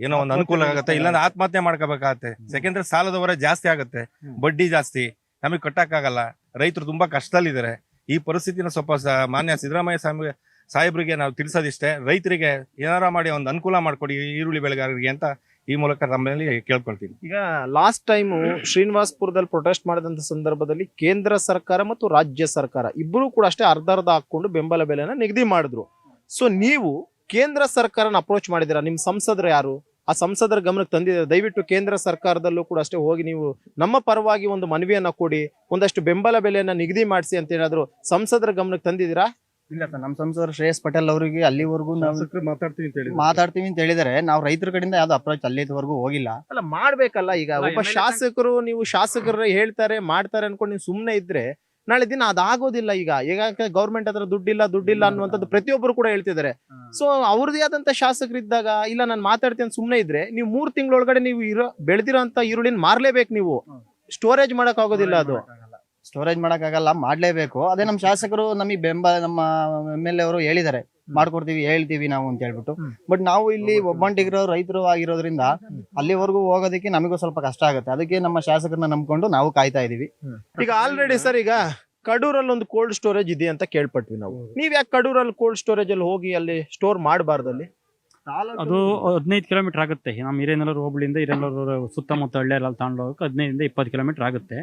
ಏನೋ ಒಂದು ಅನುಕೂಲ ಆಗುತ್ತೆ. ಇಲ್ಲಾಂದ್ರೆ ಆತ್ಮಹತ್ಯೆ ಮಾಡ್ಕೋಬೇಕಾಗತ್ತೆ. ಯಾಕೆಂದ್ರೆ ಸಾಲದ ಹೊರ ಜಾಸ್ತಿ ಆಗುತ್ತೆ. ಬಡ್ಡಿ ಜಾಸ್ತಿ. ನಮಗೆ ಕಟ್ಟಕ್ಕಾಗಲ್ಲ. ರೈತರು ತುಂಬಾ ಕಷ್ಟದಲ್ಲಿದ್ದಾರೆ. ಈ ಪರಿಸ್ಥಿತಿನ ಸ್ವಲ್ಪ ಸ- ಮಾನ್ಯ ಸಿದ್ದರಾಮಯ್ಯ ಸ್ವಾಮಿ ಸಾಹೇಬ್ರಿಗೆ ನಾವು ತಿಳಿಸೋದಿಷ್ಟೇ, ರೈತರಿಗೆ ಏನಾರ ಮಾಡಿ ಒಂದು ಅನುಕೂಲ ಮಾಡಿಕೊಡಿ ಈರುಳ್ಳಿ ಬೆಳೆಗಾರರಿಗೆ ಅಂತ ಈ ಮೂಲಕ ತಮ್ಮಲ್ಲಿ ಕೇಳ್ಕೊಳ್ತೀನಿ. ಈಗ ಲಾಸ್ಟ್ ಟೈಮು ಶ್ರೀನಿವಾಸ್ಪುರದಲ್ಲಿ ಪ್ರೊಟೆಸ್ಟ್ ಮಾಡಿದಂಥ ಸಂದರ್ಭದಲ್ಲಿ ಕೇಂದ್ರ ಸರ್ಕಾರ ಮತ್ತು ರಾಜ್ಯ ಸರ್ಕಾರ ಇಬ್ಬರೂ ಕೂಡ ಅಷ್ಟೇ ಅರ್ಧ ಅರ್ಧ ಹಾಕ್ಕೊಂಡು ಬೆಂಬಲ ಬೆಲೆನ ನಿಗದಿ ಮಾಡಿದ್ರು. ಸೊ ನೀವು ಕೇಂದ್ರ ಸರ್ಕಾರನ ಅಪ್ರೋಚ್ ಮಾಡಿದಿರಾ ನಿಮ್ಮ ಸಂಸದರು ಯಾರು? ಆ ಸಂಸದರ ಗಮನಕ್ಕೆ ತಂದಿದ್ದಾರೆ? ದಯವಿಟ್ಟು ಕೇಂದ್ರ ಸರ್ಕಾರದಲ್ಲೂ ಕೂಡ ಅಷ್ಟೇ ಹೋಗಿ ನೀವು ನಮ್ಮ ಪರವಾಗಿ ಒಂದು ಮನವಿಯನ್ನು ಕೊಡಿ, ಒಂದಷ್ಟು ಬೆಂಬಲ ಬೆಲೆಯನ್ನು ನಿಗದಿ ಮಾಡಿಸಿ ಅಂತ ಏನಾದರೂ ಸಂಸದರ ಗಮನಕ್ಕೆ ತಂದಿದ್ದೀರಾ? ಇಲ್ಲ ಸರ್ ನಮ್ಮ ಸಂಸದರು ಶ್ರೇಯಸ್ ಪಟೇಲ್ ಅವರಿಗೆ ಅಲ್ಲಿವರೆಗೂ ನಾವು ಶಾಸಕರು ಮಾತಾಡ್ತೀವಿ ಅಂತ ಹೇಳಿ ಮಾತಾಡ್ತೀವಿ ಅಂತ ಹೇಳಿದರೆ ನಾವು ರೈತರ ಕಡೆಯಿಂದ ಯಾವ್ದು ಅಪ್ರೋಚ್ ಅಲ್ಲಿವರೆಗೂ ಹೋಗಿಲ್ಲ. ಅಲ್ಲ ಮಾಡ್ಬೇಕಲ್ಲ ಈಗ. ಒಬ್ಬ ಶಾಸಕರು ನೀವು ಶಾಸಕರು ಹೇಳ್ತಾರೆ ಮಾಡ್ತಾರೆ ಅನ್ಕೊಂಡು ನೀವು ಸುಮ್ನೆ ಇದ್ರೆ ನಾಳೆ ದಿನ ಅದಾಗೋದಿಲ್ಲ ಈಗ. ಈಗ ಗೌರ್ಮೆಂಟ್ ಹತ್ರ ದುಡ್ಡಿಲ್ಲ ದುಡ್ಡಿಲ್ಲ ಅನ್ನುವಂಥದ್ದು ಪ್ರತಿಯೊಬ್ಬರು ಕೂಡ ಹೇಳ್ತಿದ್ದಾರೆ. ಸೊ ಅವ್ರದೇ ಆದಂತ ಶಾಸಕರಿದ್ದಾಗ ಇಲ್ಲ ನಾನು ಮಾತಾಡ್ತೀನಿ ಸುಮ್ಮನೆ ಸುಮ್ನೆ ಇದ್ರೆ ನೀವು ಮೂರ್ ತಿಂಗಳೊಳಗಡೆ ನೀವು ಇರೋ ಬೆಳೆದಿರೋಂತ ಈರುಳ್ಳಿನ ಮಾರ್ಲೇಬೇಕು ನೀವು. ಸ್ಟೋರೇಜ್ ಮಾಡಕ್ ಆಗೋದಿಲ್ಲ ಅದು. ಸ್ಟೋರೇಜ್ ಮಾಡಕ್ಕಾಗಲ್ಲ ಮಾಡ್ಲೇಬೇಕು. ಅದೇ ನಮ್ಮ ಶಾಸಕರು ನಮಗೆ ಬೆಂಬಲ ನಮ್ಮ ಎಂ ಎಲ್ ಎ ಅವರು ಹೇಳಿದ್ದಾರೆ. ಮಾಡ್ಕೊಡ್ತೀವಿ ಹೇಳ್ತೀವಿ ನಾವು ಅಂತ ಹೇಳ್ಬಿಟ್ಟು. ಬಟ್ ನಾವು ಇಲ್ಲಿ ಒಬ್ಬಂಟಿಗಿರೋ ರೈತರು ಆಗಿರೋದ್ರಿಂದ ಅಲ್ಲಿವರೆಗೂ ಹೋಗೋದಕ್ಕೆ ನಮಗೂ ಸ್ವಲ್ಪ ಕಷ್ಟ ಆಗುತ್ತೆ. ಅದಕ್ಕೆ ನಮ್ಮ ಶಾಸಕರನ್ನ ನಂಬ್ಕೊಂಡು ನಾವು ಕಾಯ್ತಾ ಇದೀವಿ. ಈಗ ಆಲ್ರೆಡಿ ಸರ್ ಈಗ ಕಡೂರಲ್ಲಿ ಒಂದು ಕೋಲ್ಡ್ ಸ್ಟೋರೇಜ್ ಇದೆ ಅಂತ ಕೇಳ್ಪಟ್ವಿ ನಾವು. ನೀವ್ ಯಾಕೆ ಕಡೂರಲ್ಲಿ ಕೋಲ್ಡ್ ಸ್ಟೋರೇಜ್ ಅಲ್ಲಿ ಹೋಗಿ ಅಲ್ಲಿ ಸ್ಟೋರ್ ಮಾಡಬಾರ್ದು ಅಲ್ಲಿ? ಅದು ಹದಿನೈದು ಕಿಲೋಮೀಟರ್ ಆಗುತ್ತೆ. ನಮ್ಮ ಹಿರೇನಲ್ಲೂರು ಹೋಬಳಿಯಿಂದ ಹಿರೇನಲ್ಲೂರು ಸುತ್ತಮುತ್ತ ಹಳ್ಳಿಯರಲ್ಲಿ ತಗೊಂಡು ಹೋಗಕ್ಕೆ ಹದಿನೈದರಿಂದ ಇಪ್ಪತ್ತು ಕಿಲೋಮೀಟರ್ ಆಗುತ್ತೆ.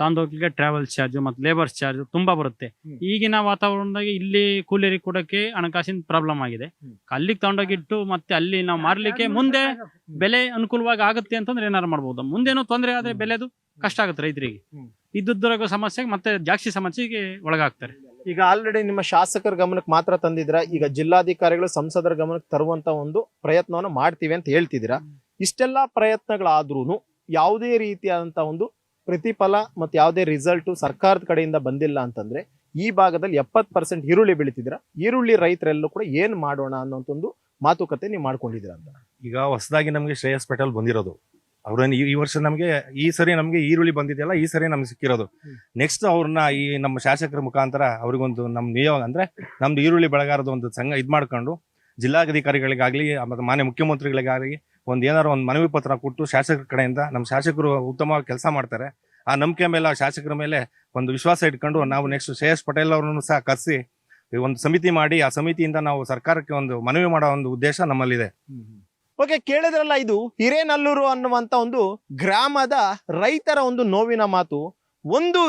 ತಗೊಂಡು ಹೋಗ್ಲಿಕ್ಕೆ ಟ್ರಾವೆಲ್ ಚಾರ್ಜ್ ಮತ್ತು ಲೇಬರ್ಸ್ ಚಾರ್ಜ್ ತುಂಬಾ ಬರುತ್ತೆ. ಈಗಿನ ವಾತಾವರಣದಾಗ ಇಲ್ಲಿ ಕೂಲಿಯರಿ ಕೊಡಕ್ಕೆ ಹಣಕಾಸಿನ ಪ್ರಾಬ್ಲಮ್ ಆಗಿದೆ. ಅಲ್ಲಿಗೆ ತಗೊಂಡೋಗಿಟ್ಟು ಮತ್ತೆ ಅಲ್ಲಿ ನಾವು ಮಾರ್ಲಿಕ್ಕೆ ಮುಂದೆ ಬೆಲೆ ಅನುಕೂಲವಾಗಿ ಆಗುತ್ತೆ ಅಂತಂದ್ರೆ ಏನಾರು ಮಾಡ್ಬೋದು. ಮುಂದೇನೋ ತೊಂದರೆ ಆದ್ರೆ ಬೆಲೆದು ಕಷ್ಟ ಆಗುತ್ತೆ ರೈತರಿಗೆ. ಇದ್ದುದ್ರಾಗ ಸಮಸ್ಯೆಗೆ ಮತ್ತೆ ಜಾಸ್ತಿ ಸಮಸ್ಯೆಗೆ ಒಳಗಾಗ್ತಾರೆ. ಈಗ ಆಲ್ರೆಡಿ ನಿಮ್ಮ ಶಾಸಕರ ಗಮನಕ್ಕೆ ಮಾತ್ರ ತಂದಿದ್ರ ಈಗ ಜಿಲ್ಲಾಧಿಕಾರಿಗಳು ಸಂಸದರ ಗಮನಕ್ಕೆ ತರುವಂತ ಒಂದು ಪ್ರಯತ್ನವನ್ನು ಮಾಡ್ತೀವಿ ಅಂತ ಹೇಳ್ತಿದ್ದೀರಾ? ಇಷ್ಟೆಲ್ಲಾ ಪ್ರಯತ್ನಗಳಾದ್ರೂ ಯಾವುದೇ ರೀತಿಯಾದಂತ ಒಂದು ಪ್ರತಿಫಲ ಮತ್ತು ಯಾವುದೇ ರಿಸಲ್ಟ್ ಸರ್ಕಾರದ ಕಡೆಯಿಂದ ಬಂದಿಲ್ಲ ಅಂತಂದ್ರೆ ಈ ಭಾಗದಲ್ಲಿ ಎಪ್ಪತ್ ಪರ್ಸೆಂಟ್ ಈರುಳ್ಳಿ ಬೆಳೀತಿದ್ರ ಈರುಳ್ಳಿ ರೈತರೆಲ್ಲೂ ಕೂಡ ಏನ್ ಮಾಡೋಣ ಅನ್ನೋಂಥ ಒಂದು ಮಾತುಕತೆ ನೀವು ಮಾಡ್ಕೊಂಡಿದ್ದೀರಾ ಅಂತ? ಈಗ ಹೊಸದಾಗಿ ನಮಗೆ ಶ್ರೇಯಸ್ ಪಟೇಲ್ ಬಂದಿರೋದು. ಅವ್ರನ್ನ ಈ- ವರ್ಷ ನಮಗೆ ಈ ಸರಿ ನಮಗೆ ಈರುಳ್ಳಿ ಬಂದಿದೆಯಲ್ಲ ಈ ಸರಿ ನಮ್ಗೆ ಸಿಕ್ಕಿರೋದು. ನೆಕ್ಸ್ಟ್ ಅವ್ರನ್ನ ಈ ನಮ್ಮ ಶಾಸಕರ ಮುಖಾಂತರ ಅವ್ರಿಗೊಂದು ನಮ್ಮ ನಿಯೋಗ ಅಂದ್ರೆ ನಮ್ದು ಈರುಳ್ಳಿ ಬೆಳಗಾರದ ಒಂದು ಸಂಘ ಇದು ಮಾಡ್ಕೊಂಡು ಜಿಲ್ಲಾಧಿಕಾರಿಗಳಿಗಾಗ್ಲಿ ಮತ್ತು ಮಾನ್ಯ ಮುಖ್ಯಮಂತ್ರಿಗಳಿಗಾಗಲಿ ಒಂದು ಏನಾರು ಒಂದು ಮನವಿ ಪತ್ರ ಕೊಟ್ಟು ಶಾಸಕರ ಕಡೆಯಿಂದ ನಮ್ಮ ಶಾಸಕರು ಉತ್ತಮವಾಗಿ ಕೆಲಸ ಮಾಡ್ತಾರೆ. ಆ ನಂಬಿಕೆ ಮೇಲೆ ಆ ಶಾಸಕರ ಮೇಲೆ ಒಂದು ವಿಶ್ವಾಸ ಇಟ್ಕೊಂಡು ನಾವು ನೆಕ್ಸ್ಟ್ ಶ್ರೇಯಸ್ ಪಟೇಲ್ ಅವರನ್ನು ಸಹ ಕರೆಸಿ ಒಂದು ಸಮಿತಿ ಮಾಡಿ ಆ ಸಮಿತಿಯಿಂದ ನಾವು ಸರ್ಕಾರಕ್ಕೆ ಒಂದು ಮನವಿ ಮಾಡೋ ಒಂದು ಉದ್ದೇಶ ನಮ್ಮಲ್ಲಿದೆ. ಓಕೆ, ಕೇಳಿದ್ರಲ್ಲ ಇದು ಹಿರೇನಲ್ಲೂರು ಅನ್ನುವಂತ ಒಂದು ಗ್ರಾಮದ ರೈತರ ಒಂದು ನೋವಿನ ಮಾತು. ಒಂದು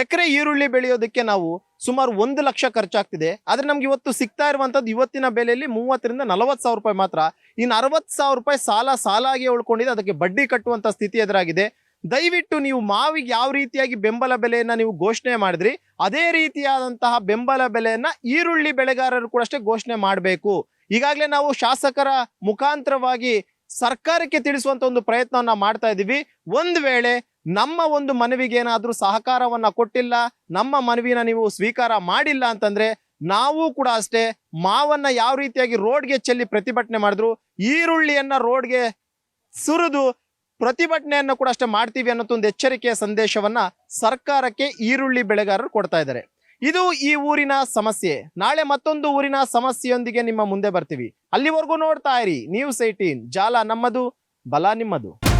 ಎಕರೆ ಈರುಳ್ಳಿ ಬೆಳೆಯೋದಕ್ಕೆ ನಾವು ಸುಮಾರು ಒಂದು ಲಕ್ಷ ಖರ್ಚಾಗ್ತಿದೆ. ಆದ್ರೆ ನಮ್ಗೆ ಇವತ್ತು ಸಿಗ್ತಾ ಇರುವಂತದ್ದು ಇವತ್ತಿನ ಬೆಲೆಯಲ್ಲಿ ಮೂವತ್ತರಿಂದ ನಲವತ್ತು ಸಾವಿರ ರೂಪಾಯಿ ಮಾತ್ರ. ಇನ್ನು ಅರವತ್ತು ಸಾವಿರ ರೂಪಾಯಿ ಸಾಲ ಸಾಲಾಗಿ ಉಳ್ಕೊಂಡಿದೆ. ಅದಕ್ಕೆ ಬಡ್ಡಿ ಕಟ್ಟುವಂತ ಸ್ಥಿತಿ ಎದುರಾಗಿದೆ. ದಯವಿಟ್ಟು ನೀವು ಮಾವಿಗೆ ಯಾವ ರೀತಿಯಾಗಿ ಬೆಂಬಲ ಬೆಲೆಯನ್ನ ನೀವು ಘೋಷಣೆ ಮಾಡಿದ್ರಿ, ಅದೇ ರೀತಿಯಾದಂತಹ ಬೆಂಬಲ ಬೆಲೆಯನ್ನ ಈರುಳ್ಳಿ ಬೆಳೆಗಾರರು ಕೂಡ ಅಷ್ಟೇ ಘೋಷಣೆ ಮಾಡಬೇಕು. ಈಗಾಗಲೇ ನಾವು ಶಾಸಕರ ಮುಖಾಂತರವಾಗಿ ಸರ್ಕಾರಕ್ಕೆ ತಿಳಿಸುವಂತ ಒಂದು ಪ್ರಯತ್ನವನ್ನ ಮಾಡ್ತಾ ಇದ್ದೀವಿ. ಒಂದು ವೇಳೆ ನಮ್ಮ ಒಂದು ಮನವಿಗೆ ಏನಾದರೂ ಸಹಕಾರವನ್ನ ಕೊಟ್ಟಿಲ್ಲ, ನಮ್ಮ ಮನವಿನ ನೀವು ಸ್ವೀಕಾರ ಮಾಡಿಲ್ಲ ಅಂತಂದ್ರೆ ನಾವು ಕೂಡ ಅಷ್ಟೇ ಮಾವನ್ನ ಯಾವ ರೀತಿಯಾಗಿ ರೋಡ್ಗೆ ಚೆಲ್ಲಿ ಪ್ರತಿಭಟನೆ ಮಾಡಿದ್ರು, ಈರುಳ್ಳಿಯನ್ನ ರೋಡ್ಗೆ ಸುರಿದು ಪ್ರತಿಭಟನೆಯನ್ನು ಕೂಡ ಅಷ್ಟೇ ಮಾಡ್ತೀವಿ ಅನ್ನೋ ಒಂದು ಎಚ್ಚರಿಕೆಯ ಸಂದೇಶವನ್ನ ಸರ್ಕಾರಕ್ಕೆ ಈರುಳ್ಳಿ ಬೆಳೆಗಾರರು ಕೊಡ್ತಾ ಇದ್ದಾರೆ. ಇದು ಈ ಊರಿನ ಸಮಸ್ಯೆ. ನಾಳೆ ಮತ್ತೊಂದು ಊರಿನ ಸಮಸ್ಯೆಯೊಂದಿಗೆ ನಿಮ್ಮ ಮುಂದೆ ಬರ್ತೀವಿ. ಅಲ್ಲಿವರೆಗೂ ನೋಡ್ತಾ ಇರಿ. ನ್ಯೂಸ್ ಏಟೀನ್ ಜಾಲ ನಮ್ಮದು, ಬಲ ನಿಮ್ಮದು.